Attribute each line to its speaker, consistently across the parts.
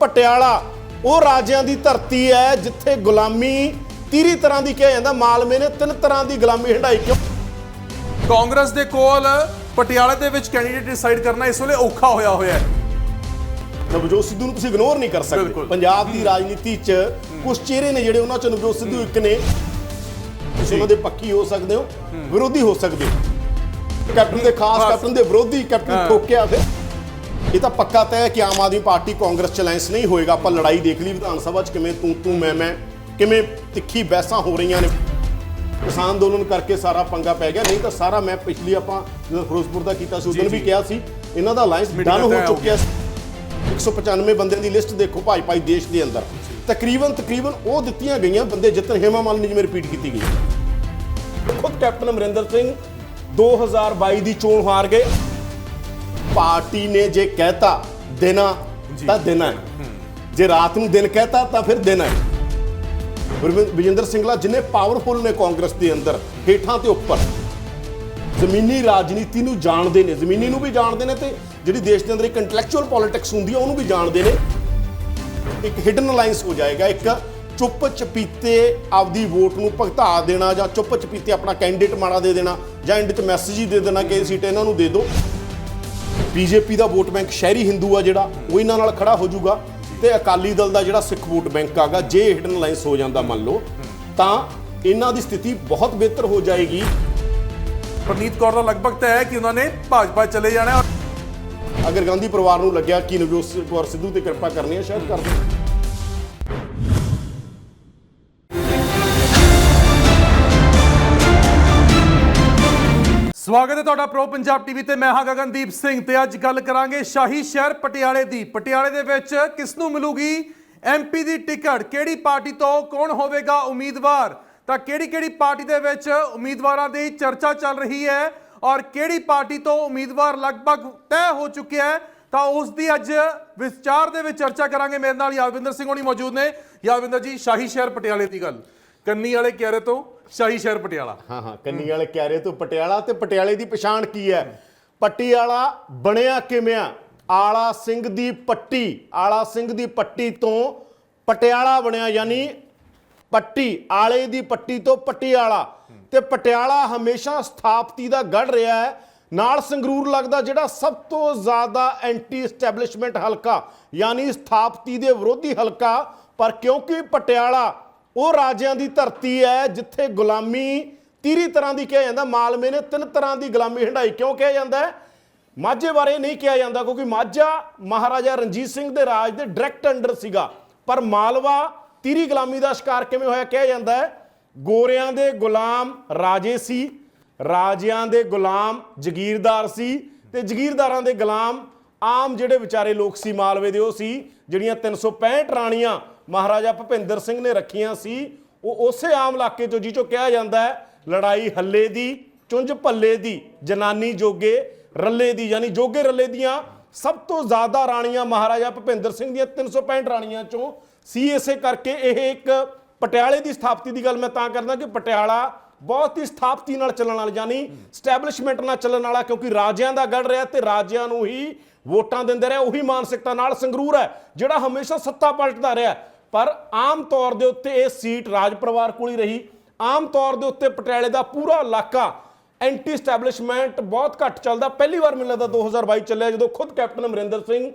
Speaker 1: ਪਟਿਆਲਾ ਉਹ ਰਾਜਿਆਂ ਦੀ ਧਰਤੀ ਹੈ ਜਿੱਥੇ ਗੁਲਾਮੀ ਤੀਰੀ ਤਰ੍ਹਾਂ ਦੀ ਕਿਹਾ ਜਾਂਦਾ ਮਾਲਵੇ ਨੇ ਤਿੰਨ ਤਰ੍ਹਾਂ ਦੀ ਗੁਲਾਮੀ ਹੰਡਾਈ ਕਿਉਂ?
Speaker 2: ਕਾਂਗਰਸ ਦੇ ਕੋਲ ਪਟਿਆਲੇ ਦੇ ਵਿੱਚ ਕੈਂਡੀਡੇਟ ਡਿਸਾਈਡ ਕਰਨਾ ਇਸ ਵੇਲੇ ਔਖਾ ਹੋਇਆ ਹੋਇਆ ਹੈ।
Speaker 1: ਨਵਜੋਤ ਸਿੱਧੂ ਨੂੰ ਤੁਸੀਂ ਇਗਨੋਰ ਨਹੀਂ ਕਰ ਸਕਦੇ। ਪੰਜਾਬ ਦੀ ਰਾਜਨੀਤੀ 'ਚ ਕੁਝ ਚਿਹਰੇ ਨੇ ਜਿਹੜੇ ਉਹਨਾਂ 'ਚ ਨਵਜੋਤ ਸਿੱਧੂ ਇੱਕ ਨੇ। ਤੁਸੀਂ ਉਹਨਾਂ ਦੇ ਪੱਕੀ ਹੋ ਸਕਦੇ ਹੋ ਵਿਰੋਧੀ ਹੋ ਸਕਦੇ ਹੋ। ਕੈਪਟਨ ਦੇ ਖਾਸ। ਕੈਪਟਨ ਦੇ ਵਿਰੋਧੀ ਕੈਪਟਨ। ਠੋਕਿਆ ਫਿਰ। ਇਹ ਤਾਂ ਪੱਕਾ ਤੈਅ ਹੈ ਕਿ ਆਮ ਆਦਮੀ ਪਾਰਟੀ ਕਾਂਗਰਸ ਚ ਅਲਾਈਅੰਸ ਨਹੀਂ ਹੋਏਗਾ। ਆਪਾਂ ਲੜਾਈ ਦੇਖ ਲਈ ਵਿਧਾਨ ਸਭਾ 'ਚ ਕਿਵੇਂ ਤੂੰ ਤੂੰ ਮੈਂ ਮੈਂ ਕਿਵੇਂ ਤਿੱਖੀ ਬਹਿਸਾਂ ਹੋ ਰਹੀਆਂ ਨੇ। ਕਿਸਾਨ ਅੰਦੋਲਨ ਕਰਕੇ ਸਾਰਾ ਪੰਗਾ ਪੈ ਗਿਆ। ਨਹੀਂ ਤਾਂ ਸਾਰਾ ਮੈਂ ਪਿਛਲੀ ਆਪਾਂ ਜਦੋਂ ਫਿਰੋਜ਼ਪੁਰ ਦਾ ਕੀਤਾ ਸੀ ਉਦੋਂ ਵੀ। ਕਿਹਾ ਸੀ ਇਹਨਾਂ ਦਾ ਅਲਾਈਅੰਸ ਡਨ ਹੋ ਚੁੱਕਿਆ ਸੀ। 195 ਬੰਦਿਆਂ ਦੀ ਲਿਸਟ ਦੇਖੋ ਭਾਈ ਭਾਈ ਦੇਸ਼ ਦੇ ਅੰਦਰ। ਤਕਰੀਬਨ ਤਕਰੀਬਨ ਉਹ ਦਿੱਤੀਆਂ ਗਈਆਂ ਬੰਦੇ ਜਿੱਤਨ ਹੇਮਾ ਮਾਲਿਨੀ ਜਿਵੇਂ ਰਿਪੀਟ ਕੀਤੀ ਗਈ। ਖੁਦ ਕੈਪਟਨ ਅਮਰਿੰਦਰ ਸਿੰਘ 2022 ਦੀ ਚੋਣ ਹਾਰ ਗਏ। ਪਾਰਟੀ ਨੇ ਜੇ ਕਹਿਤਾ ਦੇਣਾ ਤਾਂ ਦੇਣਾ ਹੈ। ਜੇ ਰਾਤ ਨੂੰ ਦਿਨ ਕਹਿਤਾ ਤਾਂ ਫਿਰ ਦੇਣਾ ਹੈ। ਵਿਜੇਂਦਰ ਸਿੰਘਲਾ ਜਿੰਨੇ ਪਾਵਰਫੁਲ ਨੇ ਕਾਂਗਰਸ ਦੇ ਅੰਦਰ ਹੇਠਾਂ ਤੇ ਉੱਪਰ। ਜ਼ਮੀਨੀ ਰਾਜਨੀਤੀ ਨੂੰ ਜਾਣਦੇ ਨੇ। ਜ਼ਮੀਨੀ ਨੂੰ ਵੀ ਜਾਣਦੇ ਨੇ ਤੇ ਜਿਹੜੀ ਦੇਸ਼ ਦੇ ਅੰਦਰ ਇੱਕ ਇੰਟੈਲੈਕਚੁਅਲ ਪੋਲਿਟਿਕਸ ਹੁੰਦੀ ਹੈ ਉਹਨੂੰ ਵੀ ਜਾਣਦੇ ਨੇ। ਇੱਕ ਹਿਡਨ ਅਲਾਈਅੰਸ ਹੋ ਜਾਏਗਾ। ਇੱਕ ਚੁੱਪ ਚਪੀਤੇ ਆਪਦੀ ਵੋਟ ਨੂੰ ਭਗਤਾ ਦੇਣਾ ਜਾਂ ਚੁੱਪ ਚਪੀਤੇ ਆਪਣਾ ਕੈਂਡੀਡੇਟ ਮਾੜਾ ਦੇ ਦੇਣਾ ਜਾਂ ਐਂਡ 'ਚ ਮੈਸੇਜ ਹੀ ਦੇ ਦੇਣਾ ਕਿ ਇਹ ਸੀਟ ਇਹਨਾਂ ਨੂੰ ਦੇ ਦਿਓ। ਬੀਜੇਪੀ ਦਾ ਵੋਟ ਬੈਂਕ ਸ਼ਹਿਰੀ ਹਿੰਦੂ ਆ ਜਿਹੜਾ ਉਹ ਇਹਨਾਂ ਨਾਲ ਖੜਾ ਹੋ ਜਾਊਗਾ ਤੇ ਅਕਾਲੀ ਦਲ ਦਾ ਜਿਹੜਾ ਸਿੱਖ ਵੋਟ ਬੈਂਕ ਆਗਾ ਜੇ ਹਿਡਨ ਅਲਾਈਅੰਸ ਹੋ ਜਾਂਦਾ ਮੰਨ ਲਓ ਤਾਂ ਇਹਨਾਂ ਦੀ ਸਥਿਤੀ ਬਹੁਤ ਬਿਹਤਰ ਹੋ ਜਾਏਗੀ।
Speaker 2: ਪ੍ਰਨੀਤ ਕੌਰ ਦਾ ਲਗਭਗ ਤੈਅ ਹੈ ਕਿ ਉਹਨਾਂ ਨੇ ਭਾਜਪਾ ਚਲੇ ਜਾਣਾ। ਹੈ
Speaker 1: ਅਗਰ ਗਾਂਧੀ ਪਰਿਵਾਰ ਨੂੰ ਲੱਗਿਆ ਕਿ ਨਵਜੋਤ ਕੌਰ ਸਿੱਧੂ ਤੇ ਕਿਰਪਾ ਕਰਨੀ ਹੈ ਸ਼ਾਇਦ ਕਰ
Speaker 2: ਸਵਾਗਤ ਹੈ ਤੁਹਾਡਾ ਪ੍ਰੋ ਪੰਜਾਬ ਟੀਵੀ ਤੇ। ਮੈਂ ਹਾਂ ਗਗਨਦੀਪ ਸਿੰਘ ਤੇ ਅੱਜ ਗੱਲ ਕਰਾਂਗੇ ਸ਼ਾਹੀ ਸ਼ਹਿਰ ਪਟਿਆਲੇ ਦੀ। ਪਟਿਆਲੇ ਦੇ ਵਿੱਚ ਕਿਸ ਨੂੰ ਮਿਲੂਗੀ? ਐਮਪੀ ਦੀ ਟਿਕਟ। ਕਿਹੜੀ ਪਾਰਟੀ ਤੋਂ ਕੌਣ ਹੋਵੇਗਾ ਉਮੀਦਵਾਰ? ਤਾਂ ਕਿਹੜੀ ਕਿਹੜੀ ਪਾਰਟੀ ਦੇ ਵਿੱਚ ਉਮੀਦਵਾਰਾਂ ਦੀ ਚਰਚਾ ਚੱਲ ਰਹੀ ਹੈ ਔਰ ਕਿਹੜੀ ਪਾਰਟੀ ਤੋਂ ਉਮੀਦਵਾਰ ਲਗਭਗ ਤੈਅ ਹੋ ਚੁੱਕਿਆ ਹੈ? ਤਾਂ ਉਸ ਦੀ ਅੱਜ ਵਿਚਾਰ ਦੇ ਵਿੱਚ ਚਰਚਾ ਕਰਾਂਗੇ। ਮੇਰੇ ਨਾਲ ਯਾਦਵਿੰਦਰ ਸਿੰਘ ਹੋਣੀ ਮੌਜੂਦ ਨੇ। ਯਾਦਵਿੰਦਰ ਜੀ, ਸ਼ਾਹੀ ਸ਼ਹਿਰ ਪਟਿਆਲੇ ਦੀ ਗੱਲ। ਕੰਨੀ ਵਾਲੇ ਕਿਆਰੇ ਤੋਂ ਸ਼ਾਹੀ ਸ਼ਹਿਰ ਪਟਿਆਲਾ।
Speaker 1: ਹਾਂ ਹਾਂ, ਕੰਨੀ ਵਾਲੇ ਕਿਆਰੇ ਤੋਂ ਪਟਿਆਲਾ ਤੇ ਪਟਿਆਲੇ ਦੀ ਪਛਾਣ ਕੀ ਹੈ? ਪਟਿਆਲਾ ਬਣਿਆ ਕਿਵੇਂ ਆ? ਆਲਾ ਸਿੰਘ ਦੀ ਪੱਟੀ, ਆਲਾ ਸਿੰਘ ਦੀ ਪੱਟੀ ਤੋਂ ਪਟਿਆਲਾ ਬਣਿਆ, ਯਾਨੀ ਪੱਟੀ, ਆਲੇ ਦੀ ਪੱਟੀ ਤੋਂ ਪਟਿਆਲਾ। ਤੇ ਪਟਿਆਲਾ ਹਮੇਸ਼ਾ ਸਥਾਪਤੀ ਦਾ ਗੜ ਰਿਹਾ ਹੈ। ਨਾਲ ਸੰਗਰੂਰ ਲੱਗਦਾ ਜਿਹੜਾ ਸਭ ਤੋਂ ਜ਼ਿਆਦਾ ਐਂਟੀ ਐਸਟੈਬਲਿਸ਼ਮੈਂਟ ਹਲਕਾ, ਯਾਨੀ ਸਥਾਪਤੀ ਦੇ ਵਿਰੋਧੀ ਹਲਕਾ, ਪਰ ਕਿਉਂਕਿ ਪਟਿਆਲਾ ਉਹ ਰਾਜਿਆਂ ਦੀ ਧਰਤੀ ਹੈ ਜਿੱਥੇ ਗੁਲਾਮੀ ਤੀਰੀ ਤਰ੍ਹਾਂ ਦੀ ਕਿਹਾ ਜਾਂਦਾ ਮਾਲਵੇ ਨੇ ਤਿੰਨ ਤਰ੍ਹਾਂ ਦੀ ਗੁਲਾਮੀ ਹੰਡਾਈ ਕਿਉਂ ਕਿਹਾ ਜਾਂਦਾ ਹੈ? ਮਾਝੇ ਬਾਰੇ ਨਹੀਂ ਕਿਹਾ ਜਾਂਦਾ ਕਿਉਂਕਿ ਮਾਝਾ ਮਹਾਰਾਜਾ ਰਣਜੀਤ ਸਿੰਘ ਦੇ ਰਾਜ ਦੇ ਡਾਇਰੈਕਟ ਅੰਡਰ ਸੀਗਾ। ਪਰ ਮਾਲਵਾ ਤੀਰੀ ਗੁਲਾਮੀ ਦਾ ਸ਼ਿਕਾਰ ਕਿਵੇਂ ਹੋਇਆ ਕਿਹਾ ਜਾਂਦਾ ਹੈ? ਗੋਰਿਆਂ ਦੇ ਗੁਲਾਮ ਰਾਜੇ ਸੀ, ਰਾਜਿਆਂ ਦੇ ਗੁਲਾਮ ਜ਼ਗੀਰਦਾਰ ਸੀ ਤੇ ਜ਼ਗੀਰਦਾਰਾਂ ਦੇ ਗੁਲਾਮ ਆਮ ਜਿਹੜੇ ਵਿਚਾਰੇ ਲੋਕ ਸੀ, ਮਾਲਵੇ ਦੇ ਉਹ ਸੀ, ਜਿਹੜੀਆਂ 365 ਰਾਣੀਆਂ ਮਹਾਰਾਜਾ ਭੁਪਿੰਦਰ ਸਿੰਘ ਨੇ ਰੱਖੀਆਂ ਸੀ। ਉਹ ਉਸੇ ਆਮ ਇਲਾਕੇ ਚੋਂ ਜਿਹ ਕਿਹਾ ਜਾਂਦਾ ਹੈ, ਲੜਾਈ ਹੱਲੇ ਦੀ, ਚੁੰਝ ਭੱਲੇ ਦੀ, ਜਨਾਨੀ ਜੋਗੇ ਰੱਲੇ ਦੀ, ਯਾਨੀ ਜੋਗੇ ਰੱਲੇ ਦੀਆਂ ਸਭ ਤੋਂ ਜ਼ਿਆਦਾ ਰਾਣੀਆਂ ਮਹਾਰਾਜਾ ਭੁਪਿੰਦਰ ਸਿੰਘ ਦੀਆਂ 365 ਰਾਣੀਆਂ ਚੋਂ ਸੀ। ਇਸੇ ਕਰਕੇ ਇਹ ਇੱਕ ਪਟਿਆਲੇ ਦੀ ਸਥਾਪਤੀ ਦੀ ਗੱਲ ਮੈਂ ਤਾਂ ਕਰਦਾ ਕਿ ਪਟਿਆਲਾ ਬਹੁਤ ਹੀ ਸਥਾਪਤੀ ਨਾਲ ਚੱਲਣ ਵਾਲਾ, ਯਾਨੀ ਸਟੈਬਲਿਸ਼ਮੈਂਟ ਨਾਲ ਚੱਲਣ ਵਾਲਾ, ਕਿਉਂਕਿ ਰਾਜਿਆਂ ਦਾ ਗੜ ਰਿਹਾ ਤੇ ਰਾਜਿਆਂ ਨੂੰ ਹੀ ਵੋਟਾਂ ਦਿੰਦੇ ਰਹੇ, ਉਹੀ ਮਾਨਸਿਕਤਾ ਨਾਲ ਸੰਗਰੂਰ ਹੈ, ਜਿਹੜਾ ਹਮੇਸ਼ਾ ਸੱਤਾ ਪਲਟਦਾ ਰਿਹਾ। ਪਰ ਆਮ ਤੌਰ ਦੇ ਉੱਤੇ ਇਹ ਸੀਟ ਰਾਜ ਪਰਿਵਾਰ ਕੋਲ ਹੀ ਰਹੀ। ਆਮ ਤੌਰ ਦੇ ਉੱਤੇ ਪਟਿਆਲੇ ਦਾ ਪੂਰਾ ਇਲਾਕਾ ਐਂਟੀ ਸਟੈਬਲਿਸ਼ਮੈਂਟ ਬਹੁਤ ਘੱਟ ਚੱਲਦਾ। ਪਹਿਲੀ ਵਾਰ ਮੈਨੂੰ ਲੱਗਦਾ 2022 ਚੱਲਿਆ ਜਦੋਂ ਖੁਦ ਕੈਪਟਨ ਅਮਰਿੰਦਰ ਸਿੰਘ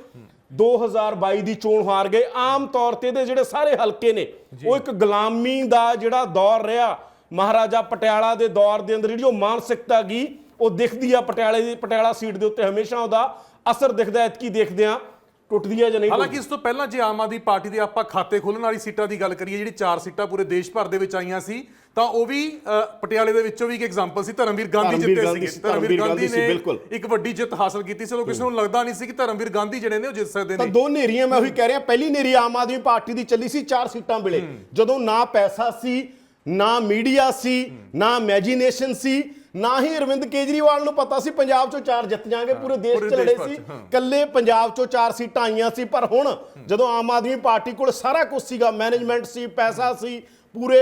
Speaker 1: 2022 ਦੀ ਚੋਣ ਹਾਰ ਗਏ। ਆਮ ਤੌਰ ਤੇ ਇਹਦੇ ਜਿਹੜੇ ਸਾਰੇ ਹਲਕੇ ਨੇ ਉਹ ਇੱਕ ਗੁਲਾਮੀ ਦਾ ਜਿਹੜਾ ਦੌਰ ਰਿਹਾ। ਮਹਾਰਾਜਾ ਪਟਿਆਲਾ ਦੇ ਦੌਰ ਦੇ ਅੰਦਰ ਜਿਹੜੀ ਉਹ ਮਾਨਸਿਕਤਾ ਗਈ ਉਹ ਦਿਖਦੀ ਆ ਪਟਿਆਲੇ ਦੀ ਪਟਿਆਲਾ ਸੀਟ ਦੇ ਉੱਤੇ ਹਮੇਸ਼ਾ ਉਹਦਾ ਅਸਰ ਦਿਖਦਾ ਐਤਕੀ ਦੇਖਦੇ ਆ ਟੁੱਟਦੀ ਆ ਜਾਂ ਨਹੀਂ
Speaker 2: ਹਾਲਾਂਕਿ ਇਸ ਤੋਂ ਪਹਿਲਾਂ ਜੇ ਆਮ ਆਦਮੀ ਪਾਰਟੀ ਦੇ ਆਪਾਂ ਖਾਤੇ ਖੋਲਣ ਵਾਲੀ ਸੀਟਾਂ ਦੀ ਗੱਲ ਕਰੀਏ ਜਿਹੜੀ ਚਾਰ ਸੀਟਾਂ ਪੂਰੇ ਦੇਸ਼ ਭਰ ਦੇ ਵਿੱਚ ਆਈਆਂ ਸੀ ਤਾਂ ਉਹ ਵੀ ਪਟਿਆਲੇ ਦੇ ਵਿੱਚੋਂ ਵੀ ਇੱਕ ਐਗਜ਼ਾਮਪਲ ਸੀ ਧਰਮਵੀਰ ਗਾਂਧੀ ਜਿੱਤੇ
Speaker 1: ਸੀ,
Speaker 2: ਧਰਮਵੀਰ ਗਾਂਧੀ ਨੇ। ਇੱਕ ਵੱਡੀ ਜਿੱਤ ਹਾਸਲ ਕੀਤੀ ਸੀ ਲੋਕ ਕਿਸੇ ਨੂੰ ਲੱਗਦਾ ਨਹੀਂ ਸੀ ਕਿ ਧਰਮਵੀਰ ਗਾਂਧੀ ਜਿਹੜੇ ਨੇ ਉਹ ਜਿੱਤ ਸਕਦੇ
Speaker 1: ਤਾਂ
Speaker 2: ਨੇ।
Speaker 1: ਦੋ ਨੇਰੀਆਂ ਮੈਂ ਉਹੀ ਕਹਿ ਰਿਹਾ ਪਹਿਲੀ ਨੇਰੀ ਆਮ ਆਦਮੀ ਪਾਰਟੀ ਦੀ ਚੱਲੀ ਸੀ ਚਾਰ ਸੀਟਾਂ ਵੇਲੇ। ਜਦੋਂ ਨਾ ਪੈਸਾ ਸੀ ਨਾ ਮੀਡੀਆ ਸੀ ਨਾ ਇਮੇਜਿਨੇਸ਼ਨ ਸੀ ਨਾ ਹੀ ਅਰਵਿੰਦ ਕੇਜਰੀਵਾਲ ਨੂੰ ਪਤਾ ਸੀ ਪੰਜਾਬ ਚੋਂ ਚਾਰ ਜਿੱਤ ਜਾਾਂਗੇ ਪੂਰੇ ਦੇਸ਼ ਚ ਲੜੇ ਸੀ। ਕੱਲੇ ਪੰਜਾਬ ਚੋਂ ਚਾਰ ਸੀਟਾਂ ਆਈਆਂ ਸੀ ਪਰ ਹੁਣ ਜਦੋਂ ਆਮ ਆਦਮੀ ਪਾਰਟੀ ਕੋਲ ਸਾਰਾ ਕੁਝ ਸੀਗਾ ਮੈਨੇਜਮੈਂਟ ਸੀ ਪੈਸਾ ਸੀ ਪੂਰੇ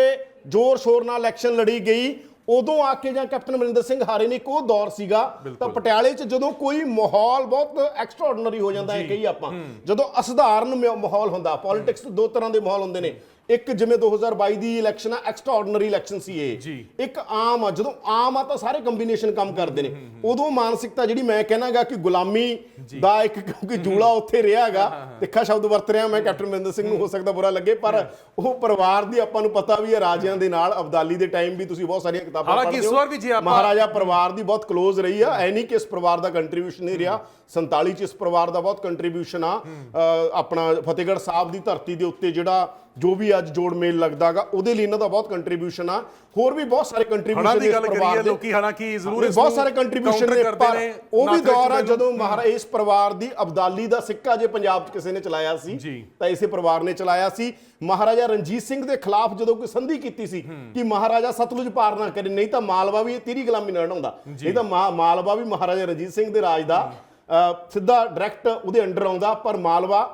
Speaker 1: ਜ਼ੋਰ ਸ਼ੋਰ ਨਾਲ ਇਲੈਕਸ਼ਨ ਲੜੀ ਗਈ ਉਦੋਂ ਆ ਕੇ ਜਾਂ ਕੈਪਟਨ ਅਮਰਿੰਦਰ ਸਿੰਘ ਹਾਰੇ ਨੇ ਉਹ ਦੌਰ ਸੀਗਾ ਤਾਂ ਪਟਿਆਲੇ 'ਚ ਜਦੋਂ ਕੋਈ ਮਾਹੌਲ ਬਹੁਤ ਐਕਸਟਰਾਆਰਡਨਰੀ ਹੋ ਜਾਂਦਾ ਹੈ ਕਹੀ ਆਪਾਂ ਜਦੋਂ ਅਸਧਾਰਨ ਮਾਹੌਲ ਹੁੰਦਾ ਪੋਲਿਟਿਕਸ ਦੋ ਤਰ੍ਹਾਂ ਦੇ ਮਾਹੌਲ ਹੁੰਦੇ ਨੇ। ਇੱਕ ਜਿਵੇਂ 2022 ਦੀ ਇਲੈਕਸ਼ਨ ਆ ਐਕਸਟਰਾਆਰਡਨਰੀ ਇਲੈਕਸ਼ਨ ਸੀ ਇਹ। ਇੱਕ ਆਮ ਆ ਜਦੋਂ ਆਮ ਆ ਤਾਂ ਸਾਰੇ ਕੰਬੀਨੇਸ਼ਨ ਕੰਮ ਕਰਦੇ ਨੇ। ਉਦੋਂ ਮਾਨਸਿਕਤਾ ਜਿਹੜੀ ਮੈਂ ਕਹਿਣਾਗਾ ਕਿ ਗੁਲਾਮੀ ਦਾ ਇੱਕ ਕਿਉਂਕਿ ਜੂਲਾ ਉੱਥੇ ਰਿਹਾ ਹੈਗਾ ਤਿੱਖਾ ਸ਼ਬਦ ਵਰਤ ਰਿਹਾ ਮੈਂ ਕੈਪਟਨ ਅਮਰਿੰਦਰ ਸਿੰਘ ਨੂੰ ਹੋ। ਸਕਦਾ ਬੁਰਾ ਲੱਗੇ ਪਰ ਉਹ ਪਰਿਵਾਰ ਦੀ ਆਪਾਂ ਨੂੰ ਪਤਾ ਵੀ ਹੈ ਰਾਜਿਆਂ ਦੇ ਨਾਲ ਅਬਦਾਲੀ ਦੇ ਟਾਈਮ ਵੀ ਤੁਸੀਂ ਬਹੁਤ ਸਾਰੀਆਂ ਕਿਤਾਬਾਂ
Speaker 2: ਹਾਲਾਂਕਿ
Speaker 1: ਪੜ੍ਹਦੇ
Speaker 2: ਇਸ
Speaker 1: ਹੋ।
Speaker 2: ਵਾਰ ਵੀ ਜੇ ਆਪਾਂ-
Speaker 1: ਮਹਾਰਾਜਾ ਪਰਿਵਾਰ ਦੀ ਬਹੁਤ ক্লোਜ਼ ਰਹੀ ਆ ਐ ਨਹੀਂ ਕਿ ਇਸ ਪਰਿਵਾਰ ਦਾ ਕੰਟਰੀਬਿਊਸ਼ਨ ਨਹੀਂ ਰਿਹਾ। 47 ਚ ਇਸ ਪਰਿਵਾਰ ਦਾ ਬਹੁਤ ਕੰਟਰੀਬਿਊਸ਼ਨ ਆ। ਆਪਣਾ ਫਤਿਹਗੜ੍ਹ ਸਾਹਿਬ ਦੀ ਧਰਤੀ ਦੇ ਉੱਤੇ ਜਿਹੜਾ ਜੋ ਵੀ ਅੱਜ ਜੋੜ ਮੇਲ ਲੱਗਦਾਗਾ ਉਹਦੇ ਲਈ ਇਹਨਾਂ ਦਾ ਬਹੁਤ ਕੰਟਰੀਬਿਊਸ਼ਨ ਆ। ਹੋਰ ਵੀ ਬਹੁਤ ਸਾਰੇ ਕੰਟਰੀਬਿਊਸ਼ਨ
Speaker 2: ਦੀ ਗੱਲ ਕਰੀਏ ਲੋਕੀ ਹਾਲਾਂਕਿ ਜ਼ਰੂਰ ਇਸ
Speaker 1: ਬਹੁਤ ਸਾਰੇ ਕੰਟਰੀਬਿਊਸ਼ਨ ਨੇ ਪਰ ਉਹ ਵੀ ਦੌਰ ਆ। ਜਦੋਂ ਮਹਾਰਾਜ ਇਸ ਪਰਿਵਾਰ ਦੀ ਅਬਦਾਲੀ ਦਾ ਸਿੱਕਾ ਜੇ ਪੰਜਾਬ 'ਚ ਕਿਸੇ ਨੇ ਚਲਾਇਆ ਸੀ। ਤਾਂ ਇਸੇ ਪਰਿਵਾਰ ਨੇ ਚਲਾਇਆ ਸੀ। ਮਹਾਰਾਜਾ ਰਣਜੀਤ ਸਿੰਘ ਦੇ ਖਿਲਾਫ ਜਦੋਂ ਕੋਈ ਸੰਧੀ ਕੀਤੀ ਸੀ ਕਿ ਮਹਾਰਾਜਾ ਸਤਲੁਜ ਪਾਰ ਨਾ ਕਰੇ ਨਹੀਂ ਤਾਂ ਮਾਲਵਾ ਵੀ ਤੀਰੀ ਗੁਲਾਮੀ ਨਾਲ ਹਟਾਉਂਦਾ ਨਹੀਂ ਤਾਂ ਮਾਲਵਾ ਵੀ ਮਹਾਰਾਜਾ ਰਣਜੀਤ ਸਿੰਘ ਦੇ ਰਾਜ ਦਾ ਸਿੱਧਾ ਡਾਇਰੈਕਟ ਉਹਦੇ ਅੰਡਰ ਆਉਂਦਾ ਪਰ ਮਾਲਵਾ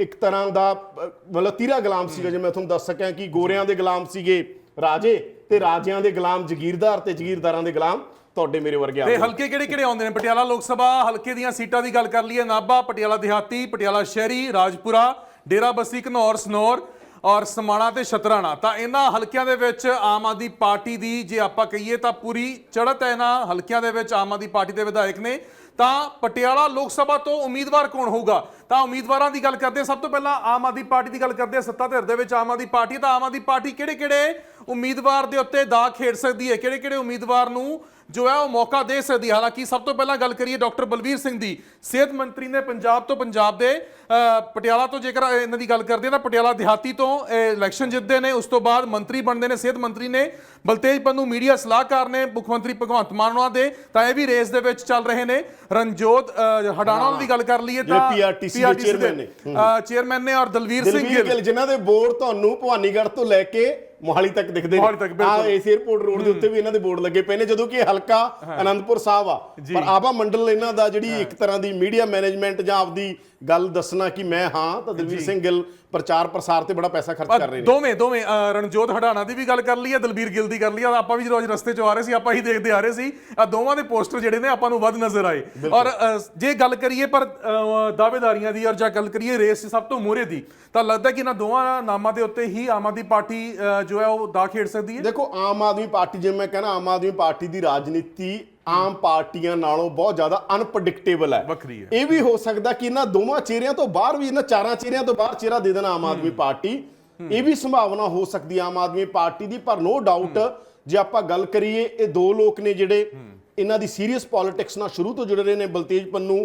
Speaker 1: ਇੱਕ ਤਰ੍ਹਾਂ ਦਾ ਮਤਲਬ ਤੀਰਾ ਗੁਲਾਮ ਸੀਗਾ ਜੇ ਮੈਂ ਤੁਹਾਨੂੰ ਦੱਸ ਸਕਾਂ ਕਿ ਗੋਰਿਆਂ ਦੇ ਗੁਲਾਮ ਸੀਗੇ ਰਾਜੇ ਤੇ ਰਾਜਿਆਂ ਦੇ ਗੁਲਾਮ ਜਗੀਰਦਾਰ ਤੇ ਜਗੀਰਦਾਰਾਂ ਦੇ ਗੁਲਾਮ ਤੁਹਾਡੇ ਮੇਰੇ ਵਰਗੇ
Speaker 2: ਤੇ ਹਲਕੇ ਕਿਹੜੇ ਕਿਹੜੇ ਆਉਂਦੇ ਨੇ? ਪਟਿਆਲਾ ਲੋਕ ਸਭਾ ਹਲਕੇ ਦੀਆਂ ਸੀਟਾਂ ਦੀ ਗੱਲ ਕਰ ਲਈਏ। ਨਾਭਾ ਪਟਿਆਲਾ ਦਿਹਾਤੀ ਪਟਿਆਲਾ ਸ਼ਹਿਰੀ ਰਾਜਪੁਰਾ ਡੇਰਾ ਬੱਸੀ ਘਨੌਰ ਸਨੌਰ ਔਰ ਸਮਾਣਾ ਤੇ ਸ਼ਤਰਾਣਾ ਤਾਂ ਇਹਨਾਂ ਹਲਕਿਆਂ ਦੇ ਵਿੱਚ ਆਮ ਆਦਮੀ ਪਾਰਟੀ ਦੀ ਜੇ ਆਪਾਂ ਕਹੀਏ ਤਾਂ ਪੂਰੀ ਚੜ੍ਹਤ ਹੈ ਇਹਨਾਂ ਹਲਕਿਆਂ ਦੇ ਵਿੱਚ ਆਮ ਆਦਮੀ ਪਾਰਟੀ ਦੇ ਵਿਧਾਇਕ ਨੇ। ਤਾਂ ਪਟਿਆਲਾ ਲੋਕ ਸਭਾ ਤੋਂ ਉਮੀਦਵਾਰ ਕੌਣ ਹੋਊਗਾ? ਤਾਂ ਉਮੀਦਵਾਰਾਂ ਦੀ ਗੱਲ ਕਰਦੇ ਸਭ ਤੋਂ ਪਹਿਲਾਂ ਆਮ ਆਦਮੀ ਪਾਰਟੀ ਦੀ ਗੱਲ ਕਰਦੇ ਹਾਂ। ਸੱਤਾ ਧਿਰ ਦੇ ਵਿੱਚ ਆਮ ਆਦਮੀ ਪਾਰਟੀ ਤਾਂ ਆਮ ਆਦਮੀ ਪਾਰਟੀ ਕਿਹੜੇ ਕਿਹੜੇ ਉਮੀਦਵਾਰ ਦੇ ਉੱਤੇ ਦਾ ਖੇਡ ਸਕਦੀ ਹੈ? ਕਿਹੜੇ ਕਿਹੜੇ ਉਮੀਦਵਾਰ ਨੂੰ ਜੋ ਹੈ ਉਹ ਮੌਕਾ ਦੇ ਸਕਦੀ ਹੈ? ਹਾਲਾਂਕਿ ਸਭ ਤੋਂ ਪਹਿਲਾਂ ਗੱਲ ਕਰੀਏ ਡਾਕਟਰ ਬਲਵੀਰ ਸਿੰਘ ਦੀ। ਸਿਹਤ ਮੰਤਰੀ ਨੇ ਪੰਜਾਬ ਤੋਂ ਪੰਜਾਬ ਦੇ ਪਟਿਆਲਾ ਤੋਂ ਜੇਕਰ ਇਹਨਾਂ ਦੀ ਗੱਲ ਕਰਦੇ ਹਾਂ ਤਾਂ ਪਟਿਆਲਾ ਦਿਹਾਤੀ ਤੋਂ ਇਲੈਕਸ਼ਨ ਜਿੱਤਦੇ ਨੇ। ਉਸ ਤੋਂ ਬਾਅਦ ਮੰਤਰੀ ਬਣਦੇ ਨੇ, ਸਿਹਤ ਮੰਤਰੀ ਨੇ। ਬਲਤੇਜ ਪੰਨੂ ਮੀਡੀਆ ਸਲਾਹਕਾਰ ਨੇ ਮੁੱਖ ਮੰਤਰੀ ਭਗਵੰਤ ਮਾਨ ਉਹਨਾਂ ਦੇ ਤਾਂ ਇਹ ਵੀ ਰੇਸ ਦੇ ਵਿੱਚ ਚੱਲ ਰਹੇ ਨੇ। ਰਣਜੋਤ ਹਡਾਣਾ ਦੀ ਗੱਲ ਕਰ ਲਈਏ ਤਾਂ
Speaker 1: PRTC ਦੇ chairman ਨੇ।
Speaker 2: ਚੇਅਰਮੈਨ ਨੇ ਔਰ ਦਲਵੀਰ ਸਿੰਘ ਗਿੱਲ।
Speaker 1: ਜਿਨ੍ਹਾਂ ਦੇ ਬੋਰਡ ਤੁਹਾਨੂੰ ਭਵਾਨੀਗੜ੍ਹ ਤੋਂ ਲੈ ਕੇ ਮੋਹਾਲੀ ਤੱਕ ਦਿਖਦੇ
Speaker 2: ਬਿਲਕੁਲ।
Speaker 1: ਆ ਇਸ 에어ਪੋਰਟ ਰੋਡ ਦੇ ਉੱਤੇ ਵੀ ਇਹਨਾਂ ਦੇ ਬੋਰਡ ਲੱਗੇ ਪਏ ਨੇ ਜਦੋਂ ਕਿ ਇਹ ਹਲਕਾ ਅਨੰਦਪੁਰ ਸਾਹਿਬ ਆ। ਪਰ ਆਭਾ ਮੰਡਲ ਇਹਨਾਂ ਦਾ ਜਿਹੜੀ ਇੱਕ ਤਰ੍ਹਾਂ ਦੀ ਮੀਡੀਆ ਮੈਨੇਜਮੈਂਟ ਜਾਂ ਆਪਦੀ ਗੱਲ ਦੱਸਣਾ ਕਿ ਮੈਂ ਹਾਂ ਤਾਂ ਦਿਲਵੀਰ ਸਿੰਘ ਗਿੱਲ ਪ੍ਰਚਾਰ ਪ੍ਰਸਾਰ ਤੇ ਬੜਾ ਪੈਸਾ ਖਰਚ ਕਰ ਰਹੇ ਨੇ।
Speaker 2: ਦੋਵੇਂ ਦੋਵੇਂ ਰਣਜੋਤ ਹਡਾਣਾ ਦੀ ਵੀ ਗੱਲ ਕਰ ਲਈ ਹੈ ਦਲਬੀਰ ਗਿੱਲ ਦੀ ਕਰ ਲਈ ਹੈ ਆਪਾਂ ਵੀ ਜਦੋਂ ਅੱਜ ਰਸਤੇ 'ਚ ਆ ਰਹੇ ਸੀ ਆਪਾਂ ਹੀ ਦੇਖਦੇ ਆ ਰਹੇ ਸੀ ਆ ਦੋਵਾਂ ਦੇ ਪੋਸਟਰ ਜਿਹੜੇ ਨੇ ਆਪਾਂ ਨੂੰ ਵੱਧ ਨਜ਼ਰ ਆਏ। ਔਰ ਜੇ ਗੱਲ ਕਰੀਏ ਪਰ ਦਾਅਵੇਦਾਰੀਆਂ ਦੀ ਔਰ ਜਾਂ ਗੱਲ ਕਰੀਏ ਰੇਸ ਸਭ ਤੋਂ ਮੂਹਰੇ ਦੀ ਤਾਂ ਲੱਗਦਾ ਕਿ ਇਹਨਾਂ ਦੋਵਾਂ ਨਾਮਾਂ ਦੇ ਉੱਤੇ ਹੀ ਆਮ ਆਦਮੀ ਪਾਰਟੀ ਜੋ ਹੈ ਉਹ ਦਾ ਖੇਡ ਸਕਦੀ ਹੈ?
Speaker 1: ਦੇਖੋ ਆਮ ਆਦਮੀ ਪਾਰਟੀ ਜਿਵੇਂ ਮੈਂ ਕਹਿੰਦਾ ਆਮ ਆਦਮੀ ਪਾਰਟੀ ਦੀ ਰਾਜਨੀਤੀ ਆਮ ਪਾਰਟੀਆਂ ਨਾਲੋਂ ਬਹੁਤ ਜ਼ਿਆਦਾ ਅਨਪ੍ਰੈਡਿਕਟੇਬਲ ਹੈ।
Speaker 2: ਵੱਖਰੀ ਹੈ।
Speaker 1: ਇਹ ਵੀ ਹੋ ਸਕਦਾ ਕਿ ਇਹਨਾਂ ਦੋਵਾਂ ਚਿਹਰਿਆਂ ਤੋਂ ਬਾਹਰ ਵੀ ਇਹਨਾਂ ਚਾਰਾਂ ਚਿਹਰਿਆਂ ਤੋਂ ਬਾਹਰ ਚਿਹਰਾ ਦੇ ਦੇਣਾ ਆਮ ਆਦਮੀ ਪਾਰਟੀ। ਇਹ ਵੀ ਸੰਭਾਵਨਾ ਹੋ ਸਕਦੀ ਆਮ ਆਦਮੀ ਪਾਰਟੀ ਦੀ ਪਰ ਨੋ ਡਾਊਟ ਜੇ ਆਪਾਂ ਗੱਲ ਕਰੀਏ ਇਹ ਦੋ ਲੋਕ ਨੇ ਜਿਹੜੇ ਇਹਨਾਂ ਦੀ ਸੀਰੀਅਸ ਪੋਲਿਟਿਕਸ ਨਾਲ ਸ਼ੁਰੂ ਤੋਂ ਜੁੜੇ ਰਹੇ ਨੇ ਬਲਤੇਜ ਪੰਨੂ।